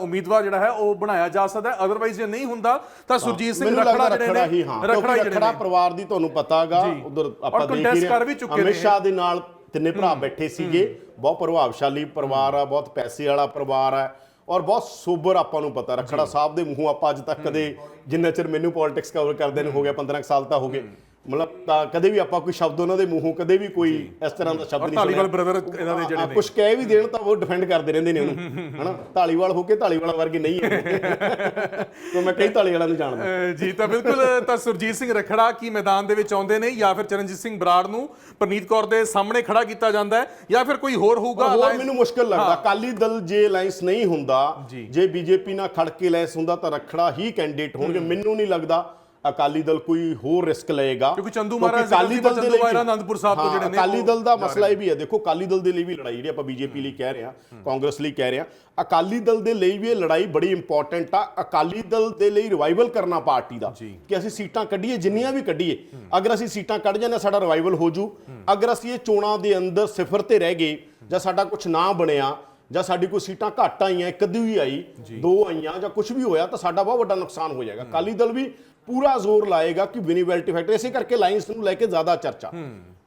Speaker 2: ਉਮੀਦਵਾਰ ਜਿਹੜਾ ਹੈ ਉਹ ਬਣਾਇਆ ਜਾ ਸਕਦਾ ਹੈ। ਅਦਰਵਾਈਜ਼ ਜੇ ਨਹੀਂ ਹੁੰਦਾ ਤਾਂ ਸੁਰਜੀਤ ਸਿੰਘ ਰਖੜਾ ਜਿਹੜੇ ਨੇ ਰਖੜਾ ਜਿਹੜੇ
Speaker 1: ਰਖੜਾ ਪਰਿਵਾਰ ਦੀ ਤੁਹਾਨੂੰ ਪਤਾਗਾ। ਉਧਰ ਆਪਾਂ ਦੇਖ ਹੀ ਰਹੇ ਅਮਿਤ। ਸ਼ਾਹ ਦੇ ਨਾਲ ਤਿੰਨੇ ਭਰਾ ਬੈਠੇ ਸੀਗੇ। ਬਹੁਤ ਪ੍ਰਭਾਵਸ਼ਾਲੀ ਪਰਿਵਾਰ ਆ ਬਹੁਤ ਪੈਸੇ ਵਾਲਾ ਪਰਿਵਾਰ ਆ। ਔਰ ਬਹੁਤ ਸੋਬਰ ਆਪਾਂ ਨੂੰ ਪਤਾ ਰਖੜਾ ਸਾਹਿਬ ਦੇ ਮੂੰਹੋਂ ਆਪਾਂ ਅੱਜ ਤੱਕ ਕਦੇ ਜਿੰਨਾ ਚਿਰ ਮੈਨੂੰ ਪੋਲਿਟਿਕਸ ਕਵਰ ਕਰਦੇ ਨੇ ਹੋ ਗਿਆ 15 ਕੁ ਸਾਲ ਤਾਂ ਹੋ ਗਏ। ਮਤਲਬ ਤਾਂ ਕਦੇ ਵੀ ਆਪਾਂ ਕੋਈ ਸ਼ਬਦ ਉਹਨਾਂ ਦੇ ਮੂੰਹੋਂ ਕਦੇ ਵੀ ਕੋਈ ਇਸ ਤਰ੍ਹਾਂ ਦਾ ਸ਼ਬਦ ਨਹੀਂ
Speaker 2: ਧਾਲੀਵਾਲ brother ਇਹਨਾਂ ਦੇ ਜਿਹੜੇ ਨੇ।
Speaker 1: ਕੁਝ ਕਹਿ ਵੀ ਦੇਣ ਤਾਂ ਉਹ ਡਿਫੈਂਡ ਕਰਦੇ ਰਹਿੰਦੇ ਨੇ ਉਹਨੂੰ। ਹਨਾ? ਢਾਲੀਵਾਲ ਹੋ ਕੇ ਢਾਲੀਵਾਲ ਵਰਗੇ ਨਹੀਂ ਹੈ। ਤਾਂ ਮੈਂ ਕਈ ਢਾਲੀਵਾਲਾਂ ਨੂੰ ਜਾਣਦਾ।
Speaker 2: ਜੀ ਤਾਂ ਬਿਲਕੁਲ ਤਾਂ ਸੁਰਜੀਤ ਸਿੰਘ ਰਖੜਾ ਕੀ ਮੈਦਾਨ ਦੇ ਵਿੱਚ ਆਉਂਦੇ ਨੇ ਜਾਂ ਫਿਰ ਚਰਨਜੀਤ ਸਿੰਘ ਬਰਾੜ ਨੂੰ ਪ੍ਰਨੀਤ ਕੌਰ ਦੇ ਸਾਹਮਣੇ ਖੜਾ ਕੀਤਾ ਜਾਂਦਾ ਹੈ ਜਾਂ ਫਿਰ ਕੋਈ ਹੋਰ ਹੋਊਗਾ
Speaker 1: ਹੋਰ? ਮੈਨੂੰ ਮੁਸ਼ਕਲ ਲੱਗਦਾ। ਅਕਾਲੀ ਦਲ ਜੇ ਅਲਾਈਅੰਸ ਨਹੀਂ ਹੁੰਦਾ
Speaker 2: ਜੀ।
Speaker 1: ਜੇ ਬੀਜੇਪੀ ਨਾਲ ਖੜ ਕੇ ਅਲਾਈਅੰਸ ਹੁੰਦਾ ਤਾਂ ਰਖੜਾ ਹੀ ਕੈਂਡੀਡੇਟ ਹੋਣਗੇ। ਮੈਨੂੰ ਨਹੀਂ ਲੱਗਦਾ ਅਕਾਲੀ ਦਲ ਕੋਈ ਹੋਰ ਰਿਸਕ ਲਏਗਾ।
Speaker 2: ਕਿਉਂਕਿ ਚੰਦੂ ਮਹਾਰਾਜ
Speaker 1: ਅਕਾਲੀ ਦਲ ਦੇ ਲਈ
Speaker 2: ਅਨੰਦਪੁਰ ਸਾਹਿਬ ਤੋਂ ਜਿਹੜੇ ਨੇ
Speaker 1: ਅਕਾਲੀ ਦਲ ਦਾ ਮਸਲਾ ਇਹ ਵੀ ਹੈ ਦੇਖੋ ਅਕਾਲੀ ਦਲ ਦੇ ਲਈ ਵੀ ਲੜਾਈ ਜਿਹੜੀ ਆਪਾਂ ਬੀਜੇਪੀ ਲਈ ਕਹਿ ਰਹੇ ਹਾਂ ਕਾਂਗਰਸ ਲਈ ਕਹਿ ਰਹੇ ਹਾਂ ਅਕਾਲੀ ਦਲ ਦੇ ਲਈ ਵੀ ਇਹ ਲੜਾਈ ਬੜੀ ਇੰਪੋਰਟੈਂਟ ਆ। ਅਕਾਲੀ ਦਲ ਦੇ ਲਈ ਰਿਵਾਈਵਲ ਕਰਨਾ ਪਾਰਟੀ ਦਾ। ਕਿ ਅਸੀਂ ਸੀਟਾਂ ਕੱਢੀਏ ਜਿੰਨੀਆਂ ਵੀ ਕੱਢੀਏ। ਅਗਰ ਅਸੀਂ ਸੀਟਾਂ ਕੱਢ ਜਾਂਦੇ ਸਾਡਾ ਰਿਵਾਈਵਲ ਹੋ ਜੂ। ਅਗਰ ਅਸੀਂ ਇਹ ਚੋਣਾਂ ਦੇ ਅੰਦਰ ਸਿਫਰ ਤੇ ਰਹਿ ਗਏ ਜਾਂ ਸਾਡਾ ਕੁਝ ਨਾ ਬਣਿਆ ਜਾਂ ਸਾਡੀ ਕੋਈ ਸੀਟਾਂ ਘੱਟ ਆਈਆਂ ਇੱਕ ਅੱਧੀ ਹੀ ਆਈ ਦੋ ਆਈਆਂ ਜਾਂ ਕੁਝ ਵੀ ਹੋਇਆ ਤਾਂ ਸਾਡਾ ਬਹੁਤ ਵੱਡਾ ਨੁਕਸਾਨ ਹੋ ਜਾਏਗਾ। ਅਕਾਲੀ ਦਲ ਵੀ ਪੂਰਾ ਜ਼ੋਰ ਲਾਏਗਾ ਕਿ ਵਿਨੀਵੈਲਟੀ ਫੈਕਟਰ ਇਸੇ ਕਰਕੇ ਅਲਾਈਅੰਸ ਨੂੰ ਲੈ ਕੇ ਜ਼ਿਆਦਾ ਚਰਚਾ।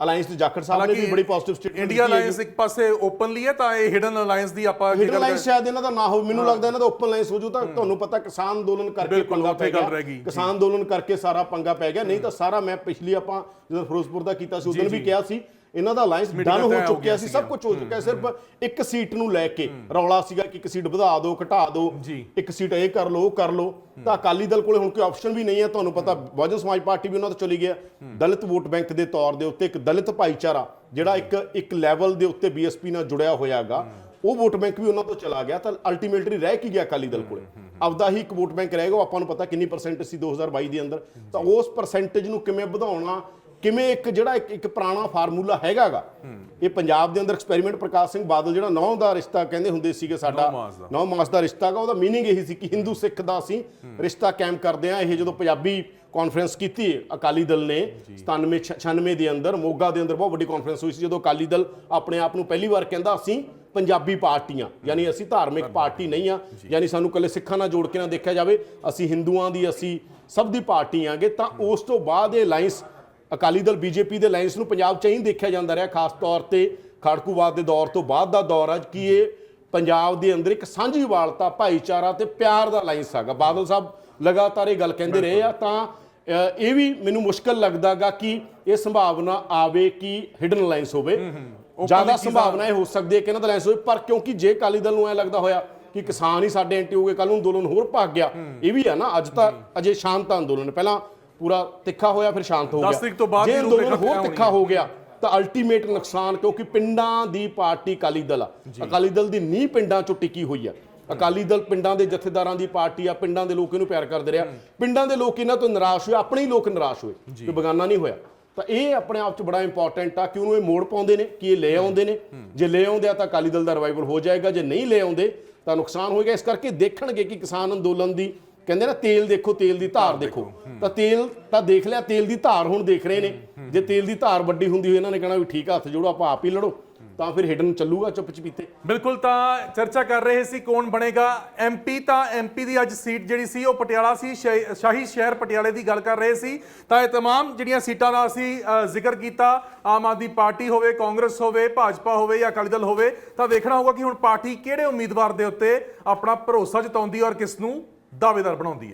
Speaker 1: ਅਲਾਈਅੰਸ ਤੇ ਜਾਖੜ ਸਾਹਿਬ ਨੇ ਵੀ ਬੜੀ ਪੋਜ਼ਿਟਿਵ ਸਟੇਟਮੈਂਟ
Speaker 2: ਇੰਡੀਆ ਅਲਾਈਅੰਸ ਇੱਕ ਪਾਸੇ ਓਪਨਲੀ ਹੈ ਤਾਂ ਇਹ ਹਿਡਨ ਅਲਾਈਅੰਸ ਦੀ ਆਪਾਂ ਕੀ
Speaker 1: ਹਿਡਨ ਲਾਈਨ ਸ਼ਾਇਦ ਇਹਨਾਂ ਦਾ ਨਾ ਹੋਵੇ ਮੈਨੂੰ ਲੱਗਦਾ ਇਹਨਾਂ ਦਾ ਓਪਨ ਲਾਈਨ ਹੋ ਜੂ ਤਾਂ ਤੁਹਾਨੂੰ ਪਤਾ ਕਿਸਾਨ ਅੰਦੋਲਨ ਕਰਕੇ ਪੰਗਾ ਪੈ ਗਿਆ। ਕਿਸਾਨ ਅੰਦੋਲਨ ਕਰਕੇ ਸਾਰਾ ਪੰਗਾ ਪੈ ਗਿਆ। ਨਹੀਂ ਤਾਂ ਸਾਰਾ ਮੈਂ ਪਿਛਲੀ ਆਪਾਂ ਜਦੋਂ ਫਿਰੋਜ਼ਪੁਰ ਦਾ ਕੀਤਾ ਸੀ ਉਦੋਂ ਵੀ ਕਿਹਾ ਸੀ ਇਹਨਾਂ ਦਾ ਅਲਾਈਅੰਸ ਡਨ ਹੋ ਚੁੱਕਿਆ ਸੀ ਸਭ ਕੁਝ ਹੋ ਚੁੱਕਿਆ ਸਿਰਫ ਇੱਕ ਸੀਟ ਨੂੰ ਲੈ ਕੇ ਰੌਲਾ ਸੀਗਾ ਕਿ ਇੱਕ ਸੀਟ ਵਧਾ ਦਿਓ ਘਟਾ ਦਿਓ। ਇੱਕ ਸੀਟ ਇਹ ਕਰ ਲਓ ਉਹ ਕਰ ਲਓ। ਤਾਂ ਅਕਾਲੀ ਦਲ ਕੋਲੇ ਹੁਣ ਕੋਈ ਆਪਸ਼ਨ ਵੀ ਨਹੀਂ ਹੈ ਤੁਹਾਨੂੰ ਪਤਾ ਬਹੁਜਨ ਸਮਾਜ ਪਾਰਟੀ ਵੀ ਉਹਨਾਂ ਤੋਂ ਚਲੀ ਗਿਆ। ਦਲਿਤ ਵੋਟ ਬੈਂਕ ਦੇ ਤੌਰ ਦੇ ਉੱਤੇ ਇੱਕ ਦਲਿਤ ਭਾਈਚਾਰਾ ਜਿਹੜਾ ਇੱਕ ਇੱਕ ਲੈਵਲ ਦੇ ਉੱਤੇ ਬੀਐਸਪੀ ਨਾਲ ਜੁੜਿਆ ਹੋਇਆਗਾ ਉਹ ਵੋਟ ਬੈਂਕ ਵੀ ਉਹਨਾਂ ਤੋਂ ਚਲਾ ਗਿਆ ਤਾਂ ਅਲਟੀਮੇਟਲੀ ਰਹਿ ਕੀ ਗਿਆ ਅਕਾਲੀ ਦਲ ਕੋਲੇ? ਆਪਦਾ ਹੀ ਇੱਕ ਵੋਟ ਬੈਂਕ ਰਹੇਗਾ ਉਹ ਆਪਾਂ ਨੂੰ ਪਤਾ ਕਿੰਨੀ ਪਰਸੈਂਟ ਸੀ 2022 ਦੇ ਅੰਦਰ। ਤਾਂ ਉਸ ਪਰਸੈਂਟੇਜ ਨੂੰ ਕਿਵੇਂ ਵਧਾਉਣਾ ਕਿਵੇਂ ਇੱਕ ਜਿਹੜਾ ਇੱਕ ਇੱਕ ਪੁਰਾਣਾ ਫਾਰਮੂਲਾ ਹੈਗਾਗਾ ਇਹ ਪੰਜਾਬ ਦੇ ਅੰਦਰ ਐਕਸਪੈਰੀਮੈਂਟ ਪ੍ਰਕਾਸ਼ ਸਿੰਘ ਬਾਦਲ ਜਿਹੜਾ ਨੌ ਦਾ ਰਿਸ਼ਤਾ ਕਹਿੰਦੇ ਹੁੰਦੇ ਸੀਗੇ ਸਾਡਾ
Speaker 2: ਨੌ ਮਾਸ ਦਾ।
Speaker 1: ਨੌ ਮਾਸ ਦਾ ਰਿਸ਼ਤਾ ਗਾ ਉਹਦਾ मीनिंग ਇਹੀ ਸੀ ਕਿ ਹਿੰਦੂ ਸਿੱਖ ਦਾ ਅਸੀਂ ਰਿਸ਼ਤਾ ਕਾਇਮ ਕਰਦੇ ਆ ਇਹ ਜਦੋਂ ਪੰਜਾਬੀ ਕਾਨਫਰੰਸ ਕੀਤੀ ਅਕਾਲੀ ਦਲ ਨੇ 97 96 ਦੇ ਅੰਦਰ ਮੋਗਾ ਦੇ ਅੰਦਰ ਬਹੁਤ ਵੱਡੀ ਕਾਨਫਰੰਸ ਹੋਈ ਸੀ ਜਦੋਂ ਅਕਾਲੀ ਦਲ ਆਪਣੇ ਆਪ ਨੂੰ ਪਹਿਲੀ ਵਾਰ ਕਹਿੰਦਾ ਅਸੀਂ ਪੰਜਾਬੀ ਪਾਰਟੀਆਂ ਯਾਨੀ ਅਸੀਂ ਧਾਰਮਿਕ ਪਾਰਟੀ ਨਹੀਂ ਆ ਯਾਨੀ ਸਾਨੂੰ ਕੱਲੇ ਸਿੱਖਾਂ ਨਾਲ ਜੋੜ ਕੇ ਨਾ ਦੇਖਿਆ ਜਾਵੇ ਅਸੀਂ ਹਿੰਦੂਆਂ ਦੀ ਅਸੀਂ ਸਭ ਦੀ ਪਾਰਟੀ ਆਂਗੇ ਤਾਂ ਉਸ ਤੋਂ ਬਾਅਦ ਇਹ ਅਲਾਈਅੰਸ ਅਕਾਲੀ ਦਲ ਬੀਜੇਪੀ ਦੇ ਅਲਾਈਅੰਸ ਨੂੰ ਪੰਜਾਬ 'ਚ ਹੀ ਦੇਖਿਆ ਜਾਂਦਾ ਰਿਹਾ ਖਾਸ ਤੌਰ ਤੇ ਖੜਕੂਵਾਦ ਦੇ ਦੌਰ ਤੋਂ ਬਾਅਦ ਦਾ ਦੌਰ ਹੈ ਕਿ ਇਹ ਪੰਜਾਬ ਦੇ ਅੰਦਰ ਇੱਕ ਸਾਂਝੀ ਵਾਲਤਾ ਭਾਈਚਾਰਾ ਤੇ ਪਿਆਰ ਦਾ ਲਾਈਨਸ ਹੈਗਾ। ਬਾਦਲ ਸਾਹਿਬ ਲਗਾਤਾਰ ਇਹ ਗੱਲ ਕਹਿੰਦੇ ਰਹੇ ਆ ਤਾਂ ਇਹ ਵੀ ਮੈਨੂੰ ਮੁਸ਼ਕਲ ਲੱਗਦਾਗਾ ਕਿ ਇਹ ਸੰਭਾਵਨਾ ਆਵੇ ਕਿ ਹਿਡਨ ਲਾਈਨਸ ਹੋਵੇ। ਜ਼ਿਆਦਾ ਸੰਭਾਵਨਾ? ਇਹ ਹੋ ਸਕਦੀ ਹੈ ਕਿ ਇਹਨਾਂ ਦਾ ਲਾਈਨਸ ਹੋਵੇ ਪਰ ਕਿਉਂਕਿ ਜੇ ਅਕਾਲੀ ਦਲ ਨੂੰ ਐ ਲੱਗਦਾ ਹੋਇਆ ਕਿ ਕਿਸਾਨ ਹੀ ਸਾਡੇ ਐਂਟੀ ਹੋ ਗਏ ਕੱਲ ਨੂੰ ਅੰਦੋਲਨ ਹੋਰ ਭੱਗ ਗਿਆ ਇਹ ਵੀ ਆ ਨਾ ਅੱਜ ਤਾਂ ਅਜੇ ਸ਼ਾਂਤ ਅੰਦੋਲਨ। ਪਹਿਲਾਂ ਪੂਰਾ ਤਿੱਖਾ ਹੋਇਆ ਫਿਰ ਸ਼ਾਂਤ ਹੋ ਗਿਆ।
Speaker 2: ਦਸ ਤਰੀਕ ਤੋਂ ਬਾਅਦ
Speaker 1: ਜੇ ਅੰਦੋਲਨ ਹੋਰ ਤਿੱਖਾ ਹੋ। ਗਿਆ ਤਾਂ ਅਲਟੀਮੇਟ ਨੁਕਸਾਨ ਕਿਉਂਕਿ ਪਿੰਡਾਂ ਦੀ ਪਾਰਟੀ ਅਕਾਲੀ ਦਲ ਆ। ਅਕਾਲੀ ਦਲ ਦੀ ਨੀਂਹ ਪਿੰਡਾਂ ਚੋਂ ਟਿਕੀ ਹੋਈ ਆ। ਅਕਾਲੀ ਦਲ ਪਿੰਡਾਂ ਦੇ ਜਥੇਦਾਰਾਂ ਦੀ ਪਾਰਟੀ ਆ ਪਿੰਡਾਂ ਦੇ ਲੋਕ ਇਹਨੂੰ ਪਿਆਰ ਕਰਦੇ ਰਿਹਾ ਪਿੰਡਾਂ ਦੇ ਲੋਕ ਇਹਨਾਂ ਤੋਂ ਨਿਰਾਸ਼ ਹੋਏ ਆਪਣੇ ਹੀ ਲੋਕ ਨਿਰਾਸ਼ ਹੋਏ ਕੋਈ ਬਗਾਨਾ ਨਹੀਂ ਹੋਇਆ। ਤਾਂ ਇਹ ਆਪਣੇ ਆਪ 'ਚ ਬੜਾ ਇੰਪੋਰਟੈਂਟ ਆ ਕਿ ਉਹਨੂੰ ਇਹ ਮੋੜ ਪਾਉਂਦੇ ਨੇ ਕਿ ਇਹ ਲੈ ਆਉਂਦੇ ਨੇ। ਜੇ ਲੈ ਆਉਂਦੇ ਆ ਤਾਂ ਅਕਾਲੀ ਦਲ ਦਾ ਰਿਵਾਈਵਲ ਹੋ ਜਾਏਗਾ ਜੇ ਨਹੀਂ ਲੈ ਆਉਂਦੇ ਤਾਂ ਨੁਕਸਾਨ ਹੋਏਗਾ। ਇਸ ਕਰਕੇ ਦੇਖਣਗੇ ਕਿ ਕਿਸਾਨ ਅੰਦੋਲਨ ਦੀ ਕਹਿੰਦੇ ਨਾ ਤੇਲ ਦੇਖੋ ਤੇਲ ਦੀ ਧਾਰ ਦੇਖੋ ਤਾਂ ਤੇਲ ਤਾਂ ਦੇਖ ਲਿਆ ਤੇਲ ਦੀ ਧਾਰ ਹੁਣ ਦੇਖ ਰਹੇ ਨੇ ਜੇ ਤੇਲ ਦੀ ਧਾਰ ਵੱਡੀ ਹੁੰਦੀ ਹੋਈ ਇਹਨਾਂ ਨੇ ਕਹਿਣਾ ਵੀ ਠੀਕ ਆ ਹੱਥ ਜੋੜੋ ਆਪਾਂ ਆਪ ਹੀ ਲੜੋ ਤਾਂ ਫਿਰ ਹਿਡਨ ਚੱਲੂਗਾ ਚੁੱਪ ਚਪੀਤੇ
Speaker 2: ਬਿਲਕੁਲ ਤਾਂ ਚਰਚਾ ਕਰ ਰਹੇ ਸੀ ਕੌਣ ਬਣੇਗਾ ਐਮਪੀ ਤਾਂ ਐਮਪੀ ਦੀ ਅੱਜ ਸੀਟ ਜਿਹੜੀ ਸੀ ਉਹ ਪਟਿਆਲਾ ਸੀ ਸ਼ਾਹੀ ਸ਼ਾਹੀ ਸ਼ਹਿਰ ਪਟਿਆਲੇ ਦੀ ਗੱਲ ਕਰ ਰਹੇ ਸੀ ਤਾਂ ਇਹ तमाम ਜਿਹੜੀਆਂ ਸੀਟਾਂ ਦਾ ਅਸੀਂ ਅ, ਜ਼ਿਕਰ ਕੀਤਾ ਆਮ ਆਦਮੀ ਪਾਰਟੀ ਹੋਵੇ ਕਾਂਗਰਸ ਹੋਵੇ ਭਾਜਪਾ ਹੋਵੇ ਜਾਂ ਅਕਾਲੀ ਦਲ ਹੋਵੇ ਤਾਂ ਵੇਖਣਾ ਹੋਊਗਾ ਕਿ ਹੁਣ ਪਾਰਟੀ ਕਿਹੜੇ ਉਮੀਦਵਾਰ ਦੇ ਉੱਤੇ ਆਪਣਾ ਭਰੋਸਾ ਜਤਾਉਂਦੀ ਹੈ ਔਰ ਕਿਸ ਨੂੰ ਦਾਅਵੇਦਾਰ ਬਣਾਉਂਦੀ ਹੈ।